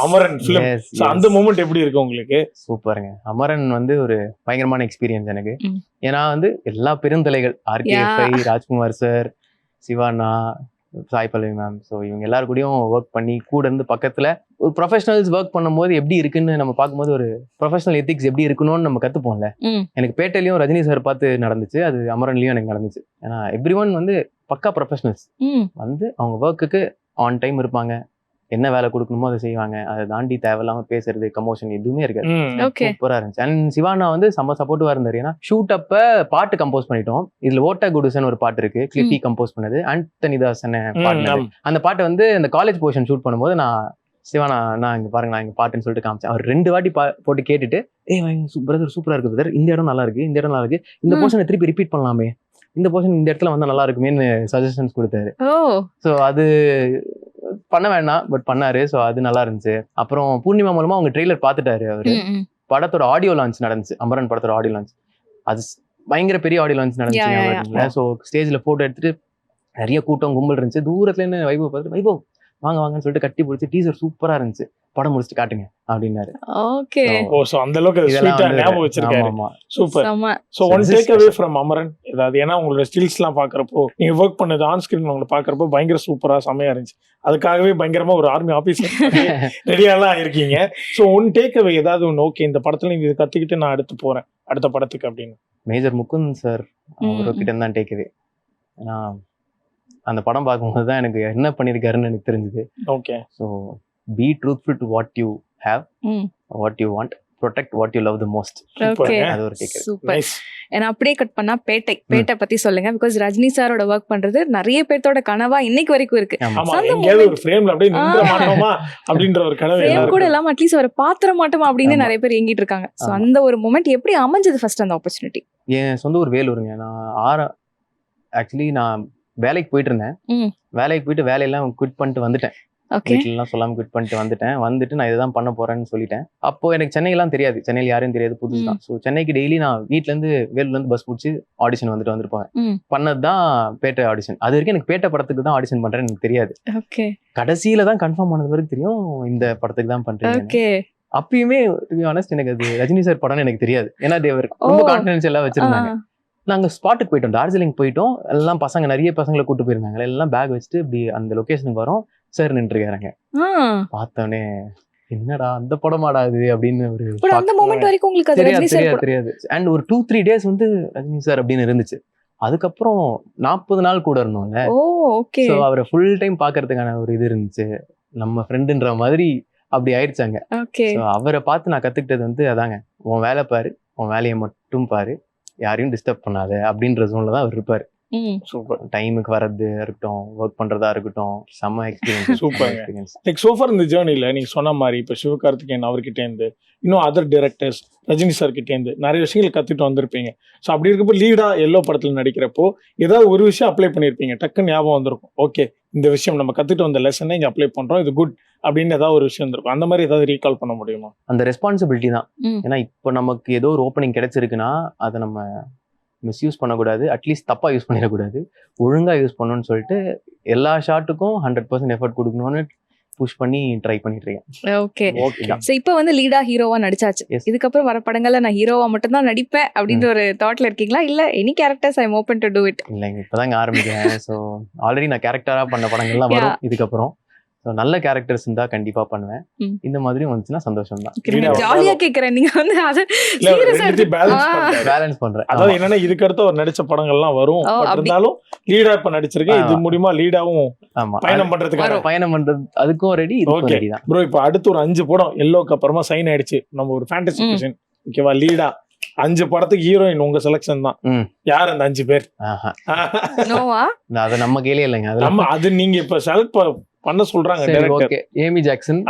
Amaran film Yes, so. அந்த மூமெண்ட் எப்படி இருக்கு உங்களுக்கு? சூப்பருங்க. அமரன் வந்து ஒரு பயங்கரமான எக்ஸ்பீரியன்ஸ் எனக்கு. ஏன்னா வந்து எல்லா பெருந்தலைகள் RKFI Rajkumar sir Shivana Sai Pallavi ma'am so இவங்க எல்லாரு கூடயும் ஒர்க் பண்ணி கூட இருந்து பக்கத்துல ஒரு ப்ரொஃபஷனல்ஸ் ஒர்க் பண்ணும்போது எப்படி இருக்குன்னு நம்ம பார்க்கும்போது ஒரு ப்ரொஃபஷனல் எத்திக்ஸ் எப்படி இருக்கணும்னு நம்ம கத்துப்போம்ல. ம். எனக்கு பேட்டையிலயும் ரஜினி சார் பார்த்து நடந்துச்சு. அது அமரன்லயும் எனக்கு நடந்துச்சு. ஏன்னா எவ்ரி ஒன் வந்து பக்கா ப்ரொஃபஷனல்ஸ் வந்து அவங்க ஒர்க்குக்கு ஆன் டைம் இருப்பாங்க. என்ன வேலை கொடுக்கணுமோ அதை செய்வாங்க. அதை தாண்டி தேவையில்லாம பேசுறது கமோஷன் எதுவுமே இருக்காது. சூப்பரா இருந்துச்சு. அண்ட் சிவானா வந்து செம்ம சப்போர்ட்டிவா இருந்தாரு. ஏன்னா ஷூட் அப்ப பாட்டு கம்போஸ் பண்ணிட்டோம். இதுல ஓட்ட குடுசன் ஒரு பாட்டு இருக்கு. கிளிப்பி கம்போஸ் பண்ணது. அண்டனிதாசன் பாடினது. ஆம். அந்த பாட்டை வந்து அந்த காலேஜ் போர்ஷன் ஷூட் பண்ணும்போது நான் சிவானா நான் இங்க பாருங்க நான் இங்க பாட்டுன்னு சொல்லிட்டு காமிச்சேன். அவர் ரெண்டு வாட்டி பா- போட்டு கேட்டுட்டு ஏ பிரதர் சூப்பரா இருக்கு பிரதர் இந்த இடம் நல்லா இருக்கு இந்த இடம் நல்லா இருக்கு. இந்த. போர்ஷனை திருப்பி ரிப்பீட் பண்ணலாமே. இந்த போர்ஷன் இந்த இடத்துல வந்தா நல்லா இருக்குமேன்னு சஜஷன்ஸ் கொடுத்தாரு. ஓ. ஸோ அது பண்ண வேண்டாம் பட் பண்ணாரு. ஸோ அது நல்லா இருந்துச்சு அப்புறம் பூர்ணிமா மூலமா அவங்க ட்ரெய்லர் பார்த்துட்டாரு அவரு. படத்தோட ஆடியோ லான்ச் நடந்துச்சு. அமரன் படத்தோட ஆடியோ லான்ச் அது பயங்கர பெரிய ஆடியோ லான்ச். நடந்துச்சு ஸோ ஸ்டேஜ்ல போட்டோ எடுத்துட்டு நிறைய கூட்டம் கும்பல் இருந்துச்சு. தூரத்துல இருந்து வைபவ் பார்த்துட்டு வைபவ் வாங்க வாங்கன்னு சொல்லிட்டு கட்டி பிடிச்சி டீசர் சூப்பரா இருந்துச்சு. படம் முடிச்சுட்டு காட்டுங்க அப்படின்னாரு. ஓகே. ஓ சோ அந்த அளவுக்கு ஸ்வீட்டா ஞாபகம் வச்சிருக்காரு. ஆமா. Super so one take away from Amaran ஏதாவது ஏன்னா உங்களோட ஸ்டில்ஸ் எல்லாம் பாக்குறப்போ நீங்க ஒர்க் பண்ணது ஆன் ஸ்கிரீன் உங்களை பாக்குறப்போ பயங்கர சூப்பரா செமையா இருந்துச்சு. அதுக்காகவே பயங்கரமா ஒரு ஆர்மி ஆபீசர் ரெடியாலாம் இருக்கீங்க. சோ ஒன் டேக் அவே ஏதாவது ஒன்று ஓகே இந்த படத்துல நீங்க இதை கத்துக்கிட்டு நான் அடுத்து போறேன். அடுத்த படத்துக்கு அப்படின்னு. மேஜர் முகுந்த் சார் அவர்கிட்ட தான் டேக்குது ஏன்னா அந்த படம் பார்க்கும்போது தான் எனக்கு என்ன பண்ணியிருக்காருன்னு எனக்கு தெரிஞ்சுது. Okay so be truthful to what you have. What you want protect what you love the most okay அது ஒரு சூப்பர் ஏன்னா அப்படியே கட் பண்ணா பேட்டை. பேட்டை பத்தி சொல்லுங்க பிகாஸ் ரஜினி சாரோட ஒர்க் பண்றது நிறைய பேர்த்தோட கனவா இன்னைக்கு வரைக்கும் இருக்கு. ஆமா. அந்த எங்கேயாவது ஒரு ஃப்ரேம்ல அப்படியே நின்ற ஆ. மாட்டோமா அப்படின்ற ஒரு கனவு ஃப்ரேம் கூட இல்லாம அட்லீஸ்ட் ஒரு பாத்திர மாட்டோம் அப்படின்னு. நிறைய பேர் ஏங்கிட்டு இருக்காங்க. சோ. அந்த ஒரு மூமெண்ட் எப்படி அமைஞ்சது ஃபர்ஸ்ட் அந்த ஆப்பர்ச்சுனிட்டி என் சொந்த ஊர் வேலூருங்க. நான் ஆற ஆக்சுவலி நான் வேலைக்கு போயிட்டு இருந்தேன். வேலைக்கு போயிட்டு வேலையெல்லாம் குவிட் பண்ணிட்டு வந்துட்டேன். வீட்டுலலாம் சொல்லாம குவிட் பண்ணிட்டு வந்துட்டேன். வந்துட்டு நான் இதுதான் பண்ண போறேன்னு சொல்லிட்டேன். அப்போ எனக்கு சென்னையெல்லாம் தெரியாது. சென்னையில் யாரும் தெரியாது புதுசு தான். ஸோ சென்னைக்கு டெய்லி நான் வீட்ல இருந்து வேலூர்ல இருந்து பஸ் பிடிச்சி ஆடிஷன் வந்துட்டு வந்திருப்பேன். பண்ணது தான் பேட்டை ஆடிஷன் அது வரைக்கும் எனக்கு பேட்டை படத்துக்கு தான் ஆடிஷன் பண்றேன்னு எனக்கு தெரியாது. ஓகே. கடைசியில தான் கன்ஃபார்ம் பண்ணது வரைக்கும் தெரியும் இந்த படத்துக்கு தான் பண்றேன் ஓகே. அப்பயுமே டு பி ஆனஸ்ட் எனக்கு அது ரஜினி சார் படம்னு எனக்கு தெரியாது. ஏன்னா தேவர் ரொம்ப. கான்ஃபிடன்ஸ் எல்லாம் வச்சிருந்தாங்க. நாங்க ஸ்பாட்டுக்கு போயிட்டோம். டார்ஜிலிங் போயிட்டோம். எல்லாம் பசங்க நிறைய பசங்களை கூட்டு போயிருந்தாங்க. எல்லாம் பேக் வச்சுட்டு இப்படி அந்த லொகேஷனுக்கு வரோம். சார் நின்றுருக்காங்க பார்த்தோன்னே என்னடா அந்த படமாடா இது? அப்படின்னு ஒரு அந்த. மூமெண்ட் வரைக்கும் உங்களுக்கு தெரியாது தெரியாது தெரியாது. அண்ட் ஒரு டூ த்ரீ டேஸ் வந்து ரஜினி சார் அப்படின்னு இருந்துச்சு. அதுக்கப்புறம் நாற்பது நாள் கூட இருந்தோம்ல. ஓகே ஸோ அவரை ஃபுல் டைம் பார்க்கறதுக்கான ஒரு இது இருந்துச்சு. நம்ம ஃப்ரெண்டுன்ற மாதிரி அப்படி ஆயிடுச்சாங்க. அவரை பார்த்து நான் கத்துக்கிட்டது வந்து அதாங்க. உன் வேலை பாரு. உன் வேலையை மட்டும் பாரு. யாரையும் டிஸ்டர்ப் பண்ணாத அப்படின்ற ஜோன்ல தான் அவர் இருப்பாரு. சூப்பர் டைமுக்கு வர்றது இருக்கட்டும் ஒர்க் பண்றதா இருக்கட்டும் செம்ம எக்ஸ்பீரியன்ஸ் Superங்க. எக்ஸ்பீரியன்ஸ் லைக் சோஃபார் இந்த ஜேர்னில நீங்க சொன்ன மாதிரி இப்போ சிவகார்த்திகேயன் அவர்கிட்ட இருந்து இன்னும் அதர் டைரக்டர்ஸ் ரஜினி சார் கிட்ட இருந்து நிறைய விஷயங்கள் கத்துட்டு வந்திருப்பீங்க. ஸோ அப்படி இருக்கப்போ லீடா எல்லோ படத்துல நடிக்கிறப்போ ஏதாவது ஒரு விஷயம் அப்ளை பண்ணியிருப்பீங்க டக்குன்னு ஞாபகம் வந்திருக்கும். ஓகே இந்த விஷயம் நம்ம கத்துட்டு வந்த லெசனை இங்க அப்ளை பண்றோம். இது குட் அப்படின்னு ஏதாவது ஒரு விஷயம் இருக்கும் அந்த மாதிரி ஏதாவது ரீகால் பண்ண முடியுமா? அந்த ரெஸ்பான்சிபிலிட்டி தான். ஏன்னா இப்போ நமக்கு ஏதோ ஒரு ஓப்பனிங் கிடைச்சிருக்குன்னா அதை நம்ம மிஸ்யூஸ் பண்ணக்கூடாது. அட்லீஸ்ட் தப்பா யூஸ் பண்ணிடக்கூடாது. ஒழுங்கா யூஸ் பண்ணணும்னு சொல்லிட்டு எல்லா ஷாட்டுக்கும் ஹண்ட்ரட் பர்சன்ட் எஃபர்ட் கொடுக்கணும்னு புஷ் பண்ணி ட்ரை பண்ணிட்டு இருக்கேன். ஓகே ஓகே சோ இப்போ வந்து லீடா ஹீரோவா நடிச்சாச்சு. இதுக்கப்புறம் வர படங்கள்ல நான் ஹீரோவா மட்டும் தான் நடிப்பேன் அப்படின்ற ஒரு தாட்ல இருக்கீங்களா? இல்ல any characters I open to do it இல்லைங்க இப்போதாங்க ஆரம்பிக்கிறேன். ஸோ ஆல்ரெடி நான் கேரக்டரா பண்ண படங்கள்லாம் வரும். இதுக்கப்புறம் ஸோ நல்ல கேரக்டர்ஸ் இருந்தா கண்டிப்பா பண்ணுவேன். இந்த மாதிரியும் வந்துச்சுன்னா சந்தோஷம் தான் ஜாலியா கேக்குறேன். நீங்க வந்து அது பேலன்ஸ் பண்றேன். அதாவது என்னன்னா இதுக்கு அடுத்து அவர் நடிச்ச படங்கள்லாம் வரும். ஓ, பட் அப்படி. இருந்தாலும் லீடா இப்ப நடிச்சிருக்கேன். இது. மூலியமா லீடாவும் ஆமா. பயணம் பண்றதுக்கான பயணம் பண்றது அதுக்கும் ரெடி தான். ப்ரோ இப்ப அடுத்து ஒரு அஞ்சு படம். எல்லோக்கு அப்புறமா சைன் ஆயிடுச்சு. நம்ம ஒரு ஃபேண்டசி. கொஸ்டின் ஓகேவா லீடா அஞ்சு படத்துக்கு ஹீரோயின் உங்க செலக்ஷன் தான். யார் அந்த அஞ்சு பேர்? அதை நம்ம கையிலே இல்லைங்க. நம்ம அது நீங்க இப்ப செலக்ட் பண்ண சொல்றாங்க ஓகே ஏமி ஜாக்சன்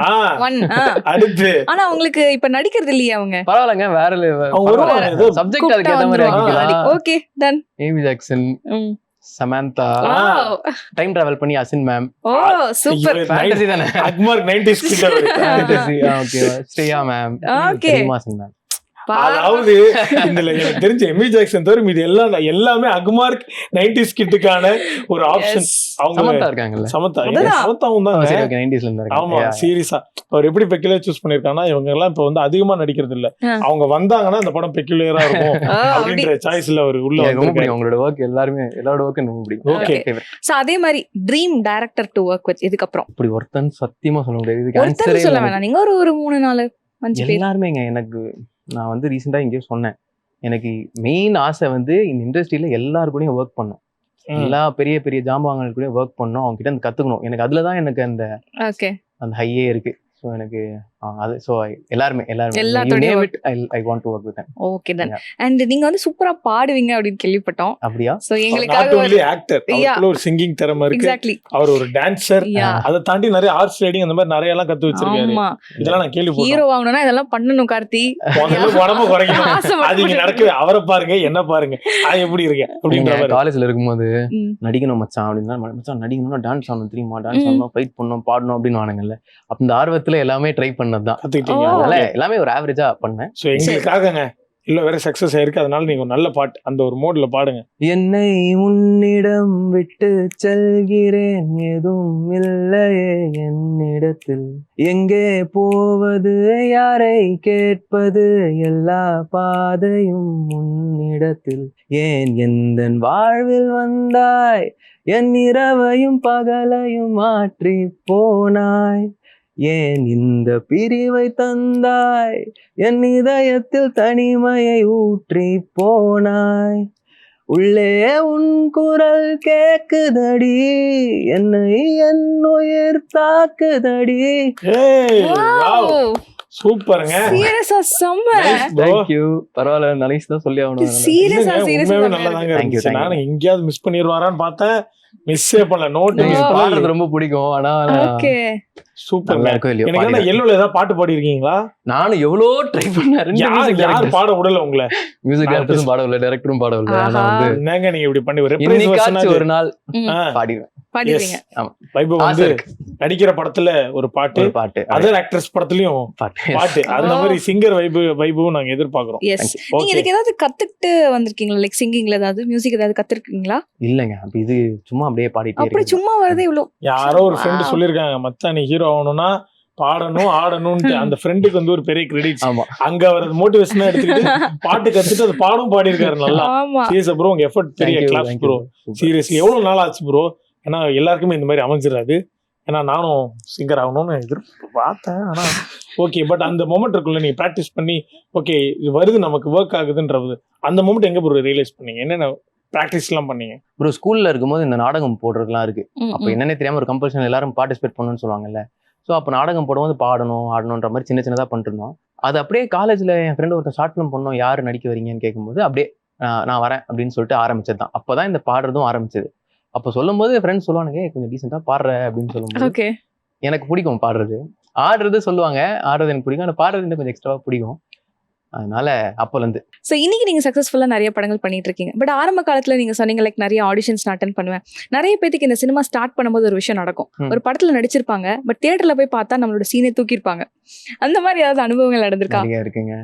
அடுத்து. ஆனா உங்களுக்கு இப்ப நடிக்கிறது இல்லையா அவங்க. பரவாயில்லங்க வேற சப்ஜெக்ட் அதுக்கு ஏத்த மாதிரி okay done Amy Jackson Samantha time travel பண்ணி அசின் மேம் ஓ சூப்பர் இவரு ஃபேண்டசி தானே? அக்மார்க் நைன்டிஸ் கிட்ட வருது. Fantasy okay Shreya ma'am Okay. Reema Sen ma'am அதாவது இதுல எனக்கு தெரிஞ்ச எமி ஜாக்சன் தவிர இது எல்லாம் எல்லாமே அக்மார்க் நைன்டிஸ் கிட்டுக்கான ஒரு ஆப்ஷன் அவங்க இருக்காங்கல்ல? சமந்தாவும் ஆ, தான்? சரி ஓகே 90s ல இருந்து ஆமா சீரியஸா அவர் எப்படி பெக்குலர் சூஸ் பண்ணிருக்காங்கன்னா இவங்க எல்லாம் இப்ப வந்து அதிகமா நடிக்கிறது இல்ல. அவங்க வந்தாங்கன்னா இந்த படம் பெக்குலரா இருக்கும் அப்படின்ற சாய்ஸ்ல அவர் உள்ள உங்களோட ஒர்க் எல்லாருமே எல்லாரோட ஒர்க் ரொம்ப பிடிக்கும். Favorite. சோ அதே மாதிரி dream director to work with இதுக்கப்புறம். இப்படி ஒருத்தன் சத்தியமா சொல்ல முடியாது. இதுக்கு சொல்ல. வேணாம். நீங்க ஒரு ஒரு மூணு நாலு எல்லாருமேங்க எனக்கு நான் வந்து ரீசெண்டா எங்கேயோ சொன்னேன். எனக்கு மெயின் ஆசை வந்து இந்த இண்டஸ்ட்ரியில எல்லாரு கூடயும் ஒர்க் பண்ணும். எல்லா பெரிய பெரிய ஜாம்பவாங்கள் கூட ஒர்க் பண்ணணும். அவங்க கிட்ட கத்துக்கணும். எனக்கு அதுல தான் எனக்கு அந்த அந்த ஹையே இருக்கு. ஸோ எனக்கு அது ஸோ எல்லாருமே எல்லாருமே. I want to work with them. Okay done and நீங்க வந்து சூப்பரா பாடுவீங்க அப்படின்னு கேள்விப்பட்டோம். அப்படியா? சோ நாட் எங்களுக்காக ஓன்லி ஆக்டர் ஒரு சிங்கிங் திறமை இருக்கு. எக்ஸாக்ட்லி அவர் ஒரு டான்சர் யா அதை தாண்டி நிறைய ஆர்ட்ஸ் ரைடிங் அந்த மாதிரி நிறைய எல்லாம் கத்து வச்சிருக்காரு. இதெல்லாம் நான் கேள்விப்பட்டேன் ஹீரோ வாங்கணும்னா இதெல்லாம் பண்ணணும் கார்த்தி. உடம்ப குறைக்கணும். அது இங்க நடக்கவே அவரை பாருங்க என்ன பாருங்க. அது எப்படி இருக்கு அப்படின்ற மாதிரி. காலேஜ்ல இருக்கும்போது. நடிக்கணும் மச்சான் அப்படின்னா மச்சான் நடிக்கணும்னா டான்ஸ் ஆடணும் தெரியுமா? டான்ஸ். ஆடணும் ஃபைட் பண்ணணும் பாடணும் அப்படின்னு வானுங்கல்ல அப்ப இந்த ஆர்வத்துல எல்லாமே ட்ரை பண்ணது தான் கத்துக்கிட்டீங்க. ஓ. அதனால எல்லாமே ஒரு ஆவரேஜா பண்ணேன். சோ எங்களுக்காகங்க. இல்ல வேற சக்சஸ் ஆயிருக்கு. அதனால நீங்க ஒரு நல்ல பாட்டு அந்த ஒரு மோட்ல பாடுங்க. என்னை உன்னிடம் விட்டு செல்கிறேன் எதுவும் இல்லையே என்னிடத்தில். எங்கே போவது யாரை கேட்பது எல்லா பாதையும் உன்னிடத்தில். ஏன் எந்த வாழ்வில் வந்தாய்? என் இரவையும் பகலையும் மாற்றி போனாய். ஏன் இந்த பிரிவை தந்தாய்? என் இதயத்தில் தனிமையை ஊற்றி போனாய். உள்ளே உன் குரல் கேக்குதடி. என்னை என் உயிர் தாக்குதடி. சூப்பருங்க. சீரியஸா செம்ம. Bro. தேங்க்யூ பரவாயில்ல நைஸ் தான் சொல்லி ஆகணும். சீரியஸா சீரியஸா நல்லாதாங்க you, you. நானும் எங்கேயாவது மிஸ் பண்ணிடுவாரான்னு பார்த்தேன். மிஸ்ஸே பண்ணல. நோட் பாடுறது ரொம்ப பிடிக்கும். ஆனா ஓகே சூப்பர். இருக்கோ இல்லையோ? எனக்கு. எல்லோல ஏதாவது பாட்டு பாடி இருக்கீங்களா நானும் எவ்வளோ ட்ரை பண்ணேன் யார் பாட விடல உங்களை. மியூசிக் டைரக்டரும் பாடவில்லை டைரக்டரும் ஆனா ஆஹா. வந்து என்னங்க நீங்க இப்படி பண்ணி ஒரு ஒரு நாள் பாடிடுவேன். பாடிடுவீங்க. வைபவ் வந்து. நடிக்கிற படத்துல ஒரு பாட்டு பாட்டு அதர் ஆக்ட்ரஸ் படத்துலயும் பாட்டு. அந்த ஓ. மாதிரி சிங்கர் வைபு வைபவும் நாங்க எதிர்பார்க்கிறோம். எஸ் நீங்க இதுக்கு ஏதாவது கத்துக்கிட்டு வந்திருக்கீங்களா? லைக் சிங்கிங்ல ஏதாவது மியூசிக் ஏதாவது கத்துருக்கீங்களா இல்லைங்க. அப்ப இது சும்மா அப்படியே பாடிட்டே அப்படி சும்மா வரதே இவ்வளவு யாரோ ஒரு ஃப்ரெண்ட். சொல்லிருக்காங்க மச்சான் நீ ஹீரோ ஆகணும்னா பாடணும் ஆடணும்ட்டு அந்த ஃப்ரெண்டுக்கு வந்து ஒரு பெரிய கிரெடிட்ஸ் ஆமா. அங்க அவர் மோட்டிவேஷனா எடுத்துக்கிட்டு பாட்டு கத்துட்டு அது பாடும் பாடி இருக்காரு நல்லா சீரியஸ் ப்ரோ உங்க எஃபர்ட் பெரிய கிளாஸ் ப்ரோ. சீரியஸ்லி எவ்வளவு நாள் ஆச்சு ப்ரோ ஏன்னா எல்லாருக்குமே இந்த மாதிரி அமைஞ்சிடாது ஏன்னா நானும் சிங்கர் ஆகணும்னு எதிர்ப்பு பார்த்தேன் ஆனா ஓகே பட் அந்த மொமெண்ட் இருக்குல்ல நீங்க ப்ராக்டிஸ் பண்ணி ஓகே இது வருது நமக்கு ஒர்க் ஆகுதுன்றது அந்த மொமெண்ட் எங்க ப்ரோ ரியலைஸ் பண்ணீங்க? என்னென்ன ப்ராக்டிஸ் எல்லாம் பண்ணீங்க? ப்ரோ ஸ்கூல்ல இருக்கும்போது இந்த நாடகம் போடுறதுலாம் இருக்கு. ம், அப்ப. என்னன்னே தெரியாம ஒரு கம்பல்ஷன் எல்லாரும் பார்ட்டிசிபேட் பண்ணணும்னு சொல்லுவாங்கல்ல. ஸோ அப்போ நாடகம் போடும்போது பாடணும் ஆடணுன்ற மாதிரி சின்ன சின்னதாக பண்ணிருந்தோம் அது அப்படியே காலேஜ்ல என் ஃப்ரெண்டு ஒருத்தர் ஷார்ட் ஃபிலிம் பண்ணோம் யார் நடிக்க வரீங்கன்னு கேட்கும்போது அப்படியே நான் வரேன் அப்படின்னு சொல்லிட்டு ஆரம்பிச்சது தான் அப்பதான் இந்த பாடுறதும் ஆரம்பிச்சது. அப்போ சொல்லும்போது ஃப்ரெண்ட்ஸ் சொல்லுவானுங்க "ஏய், கொஞ்சம் டீசெண்டாக பாடுற அப்படின்னு சொல்லும்போது ஓகே எனக்கு பிடிக்கும் பாடுறது. ஆடுறது சொல்லுவாங்க ஆடுறது எனக்கு பிடிக்கும். ஆனால் பாடுறது இன்னும் கொஞ்சம் எக்ஸ்ட்ராவாக பிடிக்கும். அதனால அப்போல இருந்து ஸோ இன்னைக்கு நீங்க சக்ஸஸ்ஃபுல்லா நிறைய படங்கள் பண்ணிட்டு இருக்கீங்க. பட் ஆரம்ப காலத்துல நீங்க சொன்னீங்க லைக் நிறைய ஆடிஷன்ஸ் நான் அட்டன் பண்ணுவேன். நிறைய பேத்துக்கு இந்த சினிமா ஸ்டார்ட் பண்ணும்போது ஒரு விஷயம் நடக்கும். ஒரு படத்துல நடிச்சிருப்பாங்க பட் தியேட்டர்ல போய் பார்த்தா நம்மளோட சீனை தூக்கியிருப்பாங்க. அந்த மாதிரி ஏதாவது அனுபவங்கள் நடந்திருக்கா? நிறைய இருக்குங்க.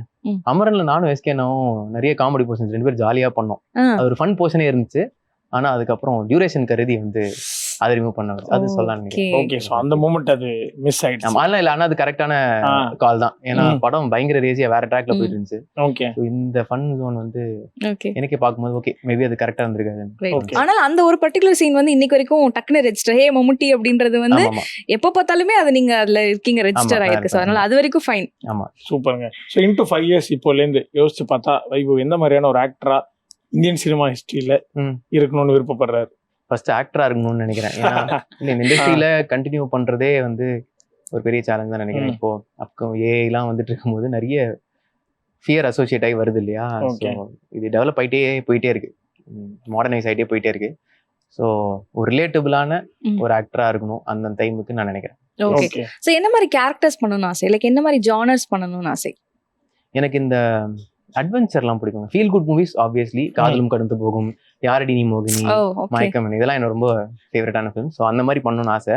அமரன்ல நானும் எஸ்கேனும் நிறைய காமெடி போர்ஷன்ஸ் ரெண்டு பேரும் ஜாலியா பண்ணோம். அது ஒரு ஃபன் போர்ஷனே இருந்துச்சு. ஆனா அதுக்கப்புறம் டியூரேஷன் கருதி வந்து அதை ரிமூவ் பண்ண அது சொல்லலாம் Okay. ஓகே ஸோ அந்த மூமெண்ட் அது மிஸ் ஆயிடுச்சு. அதெல்லாம் இல்ல. ஆனா அது கரெக்டான. கால் தான். ஏன்னா. படம் பயங்கர ரேசியா வேற ட்ராக்ல. போயிட்டு இருந்துச்சு. ஓகே இந்த ஃபன் ஜோன் வந்து ஓகே எனக்கே பார்க்கும்போது ஓகே மேபி அது கரெக்டா இருந்திருக்காது. ஆனால் அந்த ஒரு பர்டிகுலர் சீன் வந்து இன்னைக்கு வரைக்கும் டக்குனு ரெஜிஸ்டர் ஹே மம்முட்டி அப்படின்றது வந்து எப்போ பார்த்தாலுமே அது நீங்க அதுல இருக்கீங்க ரெஜிஸ்டர் ஆயிருக்கு. ஸோ அதனால அது வரைக்கும் ஃபைன் ஆமா. சூப்பருங்க ஸோ இன்டூ ஃபைவ் இயர்ஸ் இப்போலேருந்து யோசிச்சு பார்த்தா வைபவ் எந்த மாதிரியான ஒரு ஆக்டரா இந்தியன் சினிமா ஹிஸ்டரியில. இருக்கணும்னு விருப்பப்படுறாரு. ஃபர்ஸ்ட் ஆக்டரா இருக்கணும்னு நினைக்கிறேன். ஏன்னா இந்த இண்டஸ்ட்ரியில கண்டினியூ பண்றதே வந்து ஒரு பெரிய சேலஞ்ச் தான் நினைக்கிறேன். இப்போ அப்போ ஏஐலாம் வந்துட்டு இருக்கும்போது நிறைய ஃபியர் அசோசியேட் ஆகி வருது இல்லையா? இது டெவலப் ஆயிட்டே போயிட்டே இருக்கு. மாடர்னைஸ் ஆயிட்டே போயிட்டே இருக்கு. ஸோ ஒரு ரிலேட்டபிளான. ஒரு ஆக்டரா இருக்கணும் அந்த டைமுக்கு நான் நினைக்கிறேன். ஓகே ஓகே ஸோ என்ன மாதிரி கேரக்டர்ஸ் பண்ணணும்னு ஆசை? லைக் என்ன மாதிரி ஜானர்ஸ் பண்ணணும்னு ஆசை? எனக்கு இந்த அட்வென்ச்சர்லாம் பிடிக்கும் ஃபீல் குட் மூவிஸ் ஆப்வியஸ்லி காதலும் கடந்து போகும். யாரடி நீ மோகினி? மயக்கம் இதெல்லாம் எனக்கு ரொம்ப ஃபேவரட்டான ஃபிலிம் ஸோ அந்த மாதிரி பண்ணணும்னு ஆசை.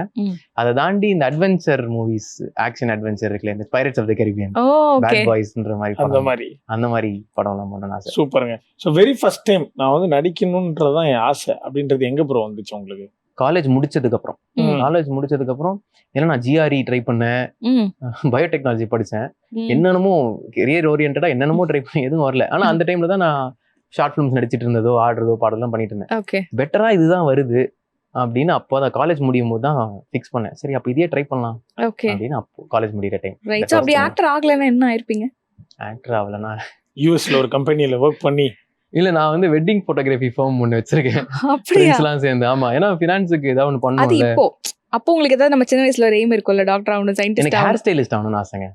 அதை தாண்டி இந்த அட்வென்ச்சர் மூவிஸ் ஆக்ஷன் அட்வென்ச்சர் இருக்குல்ல இந்த pirates of the Caribbean bad பாய்ஸ்ன்ற மாதிரி அந்த மாதிரி. அந்த மாதிரி படம்லாம் பண்ணணும்னு ஆசை. சூப்பருங்க. ஸோ வெரி ஃபர்ஸ்ட் டைம் நான் வந்து நடிக்கணுன்றதுதான் என் ஆசை. அப்படின்றது எங்க ப்ரோ வந்துச்சு உங்களுக்கு? காலேஜ் முடிச்சதுக்கு அப்புறம் ம். காலேஜ் முடிச்சதுக்கு அப்புறம் ஏன்னா நான் ஜிஆர்இ ட்ரை பண்ணேன் ம். பயோடெக்னாலஜி படிச்சேன். ம். என்னென்னமோ கெரியர் ஓரியன்டா என்னென்னமோ ட்ரை பண்ணி எதுவும் வரல. ஆனா அந்த டைம்ல தான் நான் ஷார்ட் ஃபிலிம்ஸ் நடிச்சிட்டு இருந்ததோ ஆடுறதோ பாடலாம் பண்ணிட்டு இருந்தேன். ஓகே பெட்டரா இதுதான் வருது. அப்படின்னு அப்போ தான் காலேஜ் முடியும் போது தான் ஃபிக்ஸ் பண்ணேன். சரி அப்போ இதே ட்ரை பண்ணலாம். ஓகே அப்படின்னு அப்போ காலேஜ் முடிகிற டைம் ரைட் அப்படி ஆக்டர் ஆகலைன்னா என்ன ஆயிருப்பீங்க? ஆக்டர் ஆகலனா யூஎஸ்ல ஒரு கம்பெனில ஒர்க் பண்ணி இல்ல நான் வந்து வெட்டிங் போட்டோகிராஃபி ஃபார்ம் ஒன்று வச்சிருக்கேன். அப்படியா? சேர்ந்து ஆமா. ஏன்னா ஃபினான்ஸுக்கு ஏதாவது ஒன்று அது பண்ணுவோம்ல இப்போ அப்போ உங்களுக்கு ஏதாவது நம்ம சின்ன வயசுல ஒரு எய்ம் இருக்கும்ல டாக்டர் ஆகணும் எனக்கு சயின்டிஸ்ட் ஹேர் ஆகணும்? ஸ்டைலிஸ்ட் ஆகணும்னு ஆசைங்க.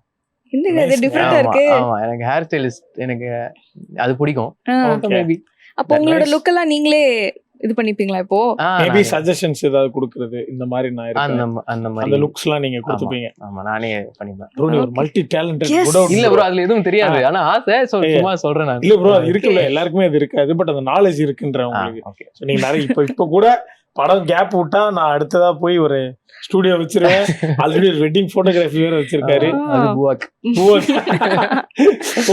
என்னங்க இது. டிஃப்ரெண்டா இருக்கு. ஆமா. எனக்கு ஹேர் ஸ்டைலிஸ்ட் எனக்கு அது பிடிக்கும். அப்போ உங்களோட. லுக் எல்லாம் நீங்களே இது பண்ணிப்பீங்களா இப்போ? மேபி சஜஷன்ஸ் ஏதாவது கொடுக்கறது. இந்த மாதிரி நான் அந்த இருக்கேன் அந்த அந்த மாதிரி. லுக்ஸ் எல்லாம் நீங்க கொடுத்துப்பீங்க. ஆமா நானே பண்ணிப்பேன். ப்ரோ நீ ஒரு. Multi talented. குட் இல்ல ப்ரோ அதுல எதுவும் தெரியாது. ஆனா ஆசை ஏய். சும்மா சொல்றேன் நான். இல்ல ப்ரோ அது இருக்குல்ல எல்லாருக்குமே அது இருக்காது பட் அந்த நாலேஜ் இருக்குன்ற உங்களுக்கு. So, நீங்க நிறைய இப்போ இப்போ கூட படம் கேப் விட்டா நான் அடுத்ததா போய் ஒரு ஸ்டூடியோ வச்சிருவேன். ஆல்ரெடி ஒரு வெட்டிங் போட்டோகிராஃபி வேற வச்சிருக்காரு.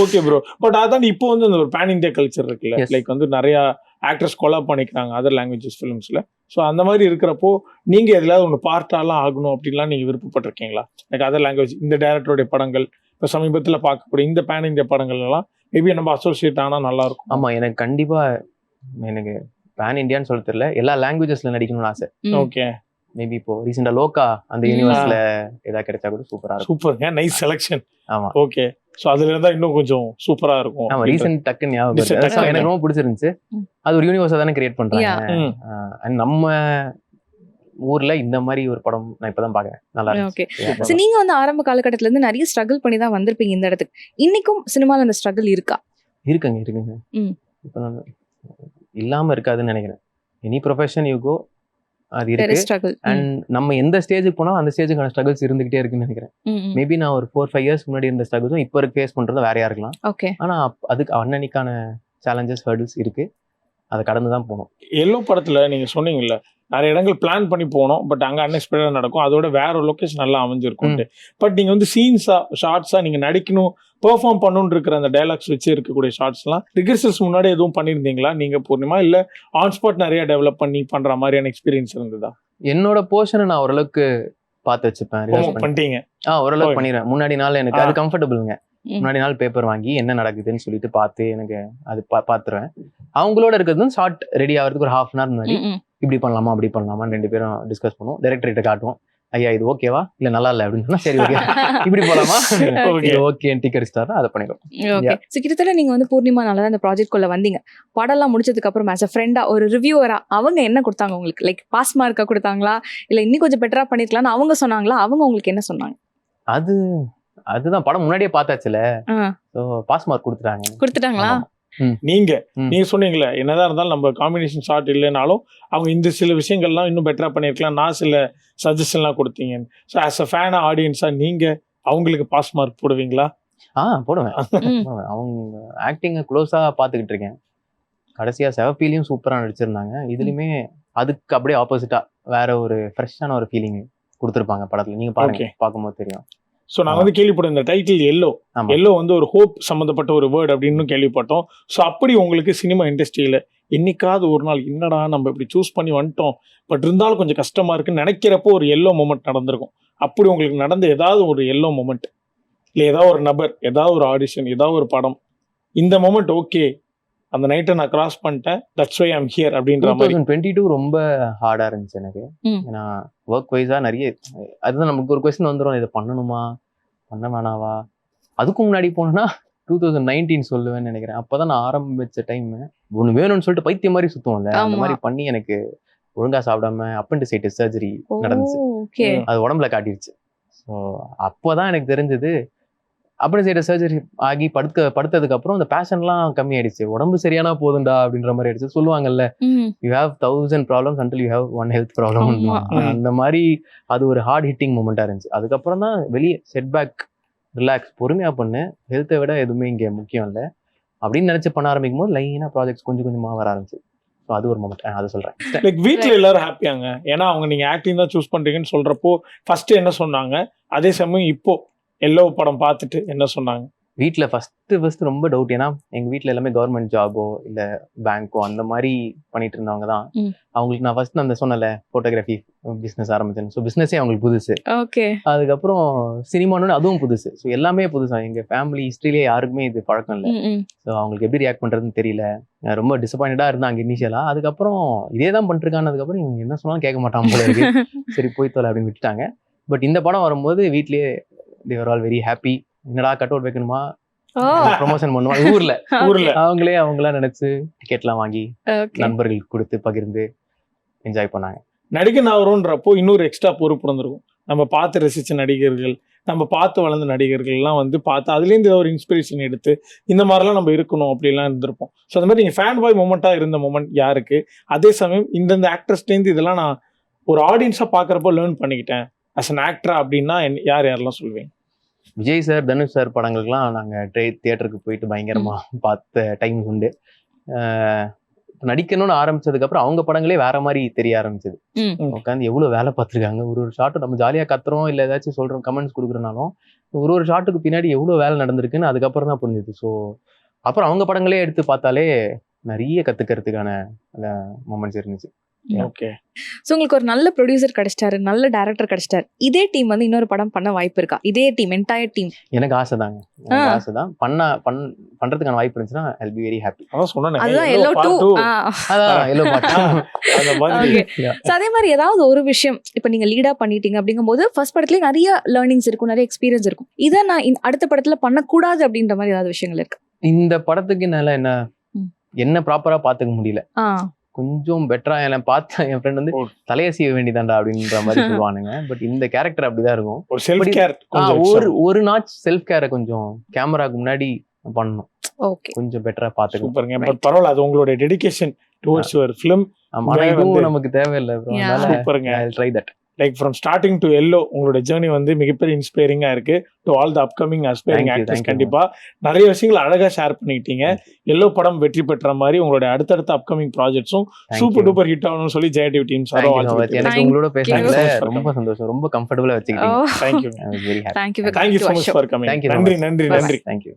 ஓகே ப்ரோ பட் அதான் இப்போ வந்து அந்த ஒரு பேன் இந்தியா கல்ச்சர் இருக்குல்ல. லைக் வந்து நிறைய ஆக்டர்ஸ் கொலாப் பண்ணிக்கிறாங்க அதர் லாங்குவேஜஸ் ஃபிலிம்ஸ்ல ஸோ அந்த மாதிரி இருக்கிறப்போ நீங்க எதுலாவது ஒன்று பார்ட்டாலாம் ஆகணும் அப்படின்லாம் நீங்க விருப்பப்பட்டிருக்கீங்களா? லைக் அதர் லாங்குவேஜ் இந்த டேரக்டருடைய படங்கள் இப்போ சமீபத்துல பார்க்கக்கூடிய இந்த பேன் இந்தியா படங்கள் எல்லாம் மேபி நம்ம அசோசியேட் ஆனா நல்லா இருக்கும் ஆமா எனக்கு கண்டிப்பா எனக்கு பேன் இந்தியான்னு சொல்ல தெரியல எல்லா லாங்குவேஜஸ்ல நடிக்கணும்னு ஆசை. ஓகே மேபி இப்போ ரீசெண்டா லோக்கா அந்த. யூனிவர்ஸ்ல ஏதாவது கிடைச்சா கூட சூப்பரா இருக்கும். சூப்பர் நைஸ் செலெக்ஷன் ஆமா. ஓகே ஸோ அதுல இருந்தா இன்னும் கொஞ்சம் சூப்பரா இருக்கும். ஆமா ரீசெண்ட் டக்குன்னு ஞாபகம். எனக்கு ரொம்ப பிடிச்சிருந்துச்சு. அது ஒரு யூனிவர்ஸா தானே கிரியேட் பண்றாங்க. அண்ட் நம்ம ஊர்ல இந்த மாதிரி ஒரு படம் நான் இப்பதான் பாக்குறேன். நல்லா ஓகே இருக்கு சோ நீங்க வந்து ஆரம்ப காலகட்டத்துல இருந்து நிறைய ஸ்ட்ரகிள் பண்ணி தான் வந்திருப்பீங்க இந்த இடத்துக்கு. இன்னைக்கும் சினிமால அந்த ஸ்ட்ரகிள் இருக்கா? இருக்குங்க இருக்குங்க. இப்போ நான் இல்லாம இருக்காதுன்னு நினைக்கிறேன். எனி ப்ரொஃபஷன் யூகோ அது இருக்கு. அண்ட் நம்ம எந்த ஸ்டேஜுக்கு போனா அந்த ஸ்டேஜுக்கான ஸ்ட்ரகிள்ஸ் இருந்துகிட்டே இருக்குன்னு நினைக்கிறேன். மேபி நான் ஒரு ஃபோர் ஃபைவ் இயர்ஸ் முன்னாடி இருந்த ஸ்ட்ரகிள்ஸும் இப்போ இருக்க ஃபேஸ் பண்றது வேறையா இருக்கலாம். ஓகே ஆனா அப்- அதுக்கு அன்னன்னைக்கான சேலஞ்சஸ் ஹர்டில்ஸ் இருக்கு. அதை கடந்து தான் போகணும். எல்லோ படத்துல நீங்க சொன்னீங்கல்ல நிறைய இடங்கள் பிளான் பண்ணி போனோம் பட் அங்க அன்எக்ஸ்பெக்டடா நடக்கும். அதோட வேற ஒரு லொகேஷன் நல்லா அமைஞ்சிருக்கும் பட் நீங்க வந்து சீன்ஸா ஷார்ட்ஸா நீங்க நடிக்கணும் பெர்ஃபார்ம் பண்ணணும்னு இருக்கிற அந்த டைலாக்ஸ் வச்சு இருக்கக்கூடிய ஷார்ட்ஸ்லாம் ரிகர்சல்ஸ் முன்னாடி எதுவும் பண்ணியிருந்தீங்களா? நீங்க பூர்ணிமா? இல்ல ஆன் ஸ்பாட் நிறைய டெவலப் பண்ணி பண்ற மாதிரியான எக்ஸ்பீரியன்ஸ் இருந்ததா? என்னோட போர்ஷனை நான் ஓரளவுக்கு பார்த்து வச்சுப்பேன். பண்ணி. பண்ணிட்டீங்க. ஆ ஓரளவுக்கு Okay. பண்ணிடுவேன் முன்னாடி நாள் எனக்கு அது. கம்ஃபர்டபுளுங்க. முன்னாடி நாள் பேப்பர் வாங்கி என்ன நடக்குதுன்னு சொல்லிட்டு பார்த்து எனக்கு அது பா- பார்த்துருவேன். அவங்களோட இருக்கிறது ஷார்ட் ரெடி ஆகிறதுக்கு ஒரு ஹாஃப் அன் ஹவர் முன்னாடி இப்படி பண்ணலாமா அப்படி பண்ணலாமான்னு ரெண்டு பேரும் டிஸ்கஸ் பண்ணுவோம். டைரக்டர் கிட்ட காட்டுவோம். ஐயா இது ஓகேவா இல்ல நல்லா இல்ல அப்படின்னு சொன்னா சரி ஓகே இப்படி போலாமா? ஓகே. டிக்கெட் ஸ்டார் அதை பண்ணிடுவோம் ஓகே ஸோ கிட்டத்தட்ட நீங்க வந்து பூர்ணிமானால தான் இந்த ப்ராஜெக்ட் குள்ள வந்தீங்க. படம்லாம் முடிச்சதுக்கு அப்புறம் ஆஸ் அ ஃப்ரெண்டா ஒரு ரிவ்யூவரா அவங்க என்ன கொடுத்தாங்க உங்களுக்கு? லைக் பாஸ் மார்க்கா கொடுத்தாங்களா? இல்ல இன்னும் கொஞ்சம் பெட்டரா பண்ணிருக்கலாம்னு அவங்க சொன்னாங்களா? அவங்க உங்களுக்கு என்ன சொன்னாங்க? அது அதுதான் படம் முன்னாடியே பார்த்தாச்சுல. ஸோ பாஸ் மார்க் கொடுத்துட்டாங்க. கொடுத்துட்டாங்களா. நீங்க. நீங்க சொன்னீங்களே என்னதான் இருந்தாலும் நம்ம காம்பினேஷன் ஷார்ட் இல்லைனாலும் அவங்க இந்த சில விஷயங்கள்லாம் இன்னும் பெட்டரா பண்ணிருக்கலாம். நான் சில சஜஷன்லாம் கொடுத்தீங்க. ஸோ ஆஸ் அ ஃபேனா ஆடியன்ஸா நீங்க அவங்களுக்கு பாஸ் மார்க் போடுவீங்களா? ஆ போடுவேன். அவங்க ஆக்டிங்கை க்ளோஸா பாத்துக்கிட்டு இருக்கேன். கடைசியா செவப்பிலையும் சூப்பரா நடிச்சிருந்தாங்க. இதுலயுமே அதுக்கு அப்படியே ஆப்போசிட்டா வேற ஒரு ஃப்ரெஷ்ஷான ஒரு ஃபீலிங் கொடுத்துருப்பாங்க படத்துல. நீங்க பாருங்க. பார்க்கும்போது தெரியும். ஸோ நான் வந்து கேள்விப்பட்டேன் இந்த டைட்டில் எல்லோ. எல்லோ வந்து ஒரு ஹோப் சம்மந்தப்பட்ட ஒரு வேர்ட் அப்படின்னு கேள்விப்பட்டோம். ஸோ அப்படி உங்களுக்கு சினிமா இண்டஸ்ட்ரியில என்னைக்காவது ஒரு நாள் என்னடா நம்ம இப்படி சூஸ் பண்ணி வந்துட்டோம். பட் இருந்தாலும் கொஞ்சம் கஷ்டமா இருக்குன்னு நினைக்கிறப்போ ஒரு எல்லோ மூமெண்ட் நடந்திருக்கும். அப்படி உங்களுக்கு நடந்த ஏதாவது ஒரு எல்லோ மூமெண்ட் இல்லை ஏதாவது ஒரு நபர் ஏதாவது ஒரு ஆடிஷன் ஏதாவது ஒரு படம். இந்த மூமெண்ட் ஓகே அந்த நைட்டை நான் கிராஸ் பண்ணிட்டேன். தட்ஸ் வை ஐம் ஹியர் அப்படின்ற மாதிரி. டுவெண்ட்டி டூ ரொம்ப ஹார்டா இருந்துச்சு எனக்கு. ஏன்னா ஒர்க் வைஸா நிறைய அதுதான் நமக்கு ஒரு கொஸ்டின் வந்துடும் இதை பண்ணணுமா? பண்ண வேணாவா? அதுக்கும் முன்னாடி போனோம்னா டூ தௌசண்ட் நைன்டீன் சொல்லுவேன்னு நினைக்கிறேன். அப்பதான் நான் ஆரம்பிச்ச டைம் ஒன்று வேணும்னு சொல்லிட்டு பைத்தியம் மாதிரி சுத்துவோம்ல. அந்த. மாதிரி பண்ணி எனக்கு ஒழுங்கா சாப்பிடாம அப்பண்டிசைட்டிஸ் சர்ஜரி நடந்துச்சு. அது உடம்புல காட்டிருச்சு. ஸோ அப்போதான் எனக்கு தெரிஞ்சது அப்பண்டிசைட்டிஸ் சர்ஜரி ஆகி படுக்க படுத்ததுக்கு அப்புறம் அந்த பேஷன்லாம் கம்மி ஆயிடுச்சு உடம்பு சரியானா போதும்டா அப்படின்ற மாதிரி ஆயிடுச்சு. சொல்லுவாங்கல்ல you have thousand problems until you have one health problem. அந்த மாதிரி அது ஒரு ஹார்ட் ஹிட்டிங் மூமெண்ட்டாக இருந்துச்சு. அதுக்கப்புறம் தான் வெளியே செட்பேக் ரிலாக்ஸ் பொறுமையா பண்ணு. ஹெல்த்தை விட எதுவுமே இங்கே முக்கியம் இல்லை. அப்படின்னு நினைச்சு பண்ண ஆரம்பிக்கும் போது லைனாக ப்ராஜெக்ட்ஸ் கொஞ்சம் கொஞ்சமாக வர ஆரம்பிச்சு. ஸோ அது ஒரு மூமெண்ட் அதை சொல்கிறேன் லைக் வீட்ல எல்லாரும் ஹாப்பியாங்க ஏன்னா அவங்க நீங்க ஆக்டிங் தான் சூஸ் பண்றீங்கன்னு சொல்றப்போ ஃபர்ஸ்ட் என்ன சொன்னாங்க? அதே சமயம் இப்போ. எல்லோ படம் பார்த்துட்டு என்ன சொன்னாங்க? வீட்டில் ஃபஸ்ட்டு ஃபஸ்ட்டு ரொம்ப டவுட் ஏன்னா எங்கள் வீட்டில் எல்லாமே கவர்மெண்ட் ஜாபோ இல்லை பேங்க்கோ அந்த மாதிரி பண்ணிட்டு இருந்தவங்க தான். அவங்களுக்கு நான் ஃபர்ஸ்ட் அந்த சொன்னல ஃபோட்டோகிராஃபி பிஸ்னஸ் ஆரம்பிச்சேன் ஸோ பிஸ்னஸே அவங்களுக்கு புதுசு. ஓகே அதுக்கப்புறம் சினிமானு அதுவும் புதுசு. ஸோ எல்லாமே புதுசா. எங்க ஃபேமிலி ஹிஸ்ட்ரியிலே யாருக்குமே இது பழக்கம் இல்லை. ஸோ அவங்களுக்கு எப்படி ரியாக்ட் பண்றதுன்னு தெரியல. நான் ரொம்ப டிசப்பாயிண்டா இருந்தாங்க இனிஷியலா அதுக்கப்புறம் இதே தான் பண்ணிருக்கானதுக்கப்புறம் இவங்க என்ன சொன்னாலும் கேட்க மாட்டான் போல இருக்கு. சரி போய் தொலை அப்படின்னு விட்டுட்டாங்க. பட் இந்த படம் வரும்போது வீட்லயே they were all very happy என்னடா கட் அவுட் வைக்கணுமா? ஓ. ப்ரொமோஷன் பண்ணுமா ஊர்ல. ஊர்ல. அவங்களே அவங்களா நினைச்சு டிக்கெட்லாம் வாங்கி நண்பர்களுக்கு கொடுத்து பகிர்ந்து என்ஜாய் பண்ணாங்க. நடிகன் ஆகிறோன்றப்போ இன்னொரு எக்ஸ்ட்ரா பொறுப்பு இருந்திருக்கும். நம்ம பார்த்து ரசிச்ச நடிகர்கள் நம்ம பார்த்து வளர்ந்த நடிகர்கள்லாம் வந்து பார்த்து அதுலேருந்து ஒரு இன்ஸ்பிரேஷன் எடுத்து இந்த மாதிரிலாம் நம்ம இருக்கணும் அப்படிலாம் இருந்திருப்போம். ஸோ அந்த மாதிரி நீங்கள் ஃபேன் பாய் மூமெண்ட்டாக இருந்த மூமெண்ட் யாருக்கு? அதே சமயம் இந்தந்த ஆக்ட்ரஸ்லேருந்து இதெல்லாம் நான் ஒரு ஆடியன்ஸாக பார்க்குறப்போ லேர்ன் பண்ணிக்கிட்டேன். அஸ் அன் ஆக்டரா அப்படின்னா என்- யார் யாரெல்லாம் சொல்லுவீங்க? விஜய் சார் தனுஷ் சார் படங்களுக்குலாம் நாங்கள் ட்ரே தியேட்டருக்கு போயிட்டு பயங்கரமா பார்த்த டைம்ஸ் உண்டு. நடிக்கணும்னு ஆரம்பிச்சதுக்கு அப்புறம் அவங்க படங்களே வேற மாதிரி தெரிய ஆரம்பிச்சது. உட்காந்து எவ்வளவு வேலை பார்த்துருக்காங்க? ஒரு ஒரு ஷாட்டும் நம்ம ஜாலியா கத்துறோம் இல்ல ஏதாச்சும் சொல்றோம் கமெண்ட்ஸ் கொடுக்குறனாலும் ஒரு ஒரு ஷாட்டுக்கு பின்னாடி எவ்வளவு வேலை நடந்திருக்குன்னு அதுக்கப்புறம் தான் புரிஞ்சுது. ஸோ அப்புறம் அவங்க படங்களே எடுத்து பார்த்தாலே நிறைய கத்துக்கிறதுக்கான மூமெண்ட்ஸ் இருந்துச்சு. ஓகே ஸோ உங்களுக்கு ஒரு நல்ல ப்ரொடியூசர் கிடைச்சிட்டாரு நல்ல டேரக்டர் கிடைச்சிட்டாரு. இதே டீம் வந்து இன்னொரு படம் பண்ண வாய்ப்பு இருக்கா? இதே டீம் என்டையர் டீம் எனக்கு ஆசை தாங்க. ஆசை தான் பண்ண பண் பண்றதுக்கான வாய்ப்பு இருந்துச்சுன்னா ஐல் பி வெரி ஹாப்பி அதான் சொன்னேன். அதுதான் எல்லோ டூ அதான் எல்லோ அதே மாதிரி ஏதாவது ஒரு விஷயம் இப்போ நீங்க லீடா பண்ணிட்டீங்க அப்படிங்கும்போது ஃபர்ஸ்ட் படத்துலயே நிறைய லேர்னிங்ஸ் இருக்கும் நிறைய எக்ஸ்பீரியன்ஸ் இருக்கும். இதை நான் அடுத்த படத்துல பண்ணக்கூடாது அப்படின்ற மாதிரி ஏதாவது விஷயங்கள் இருக்கு? இந்த படத்துக்கு என்னால என்ன. என்ன ப்ராப்பரா பாத்துக்க முடியல. கொஞ்சம் பெட்டரா என்ன பார்த்த என் ஃப்ரெண்ட் வந்து. தலைய சீவ வேண்டியதாண்டா அப்படின்ற மாதிரி சொல்லுவானுங்க. பட் இந்த கேரக்டர் அப்படிதான் இருக்கும். ஒரு செல்ஃப் கேர் ஒரு ஒரு நாச் செல்ஃப் கேரை கொஞ்சம் கேமராக்கு முன்னாடி பண்ணணும். ஓகே கொஞ்சம் பெட்டரா பாத்துக்கணும் சூப்பருங்க. பட் பரவாயில்ல அது உங்களுடைய டெடிகேஷன் டுவர்ட்ஸ் யுவர் ஃபிலிம் ஆமா இதுவும் நமக்கு தேவையில்லை. Yeah. அதனால try that like from starting to yellow உங்களோட ஜேர்னி வந்து மிகப்பெரிய இன்ஸ்பைரிங்கா இருக்கு. To all the upcoming aspiring actors thank you. கண்டிப்பா. நிறைய விஷயங்கள் அழகா ஷேர் பண்ணிக்கிட்டீங்க. எல்லோ படம் வெற்றி பெற்ற மாதிரி உங்களுடைய அடுத்தடுத்த அப்கமிங் ப்ராஜெக்ட்ஸும் சூப்பர் டூப்பர் ஹிட் ஆகணும்னு சொல்லி ஜெய டிவி டீம் சாரோ எனக்கு உங்களோட பேசுறதுல. ரொம்ப சந்தோஷம். ரொம்ப கம்ஃபர்டபுளா ஓ வச்சுக்கிட்டீங்க thank you thank you thank you so much for coming நன்றி. நன்றி. நன்றி. தேங்க்யூ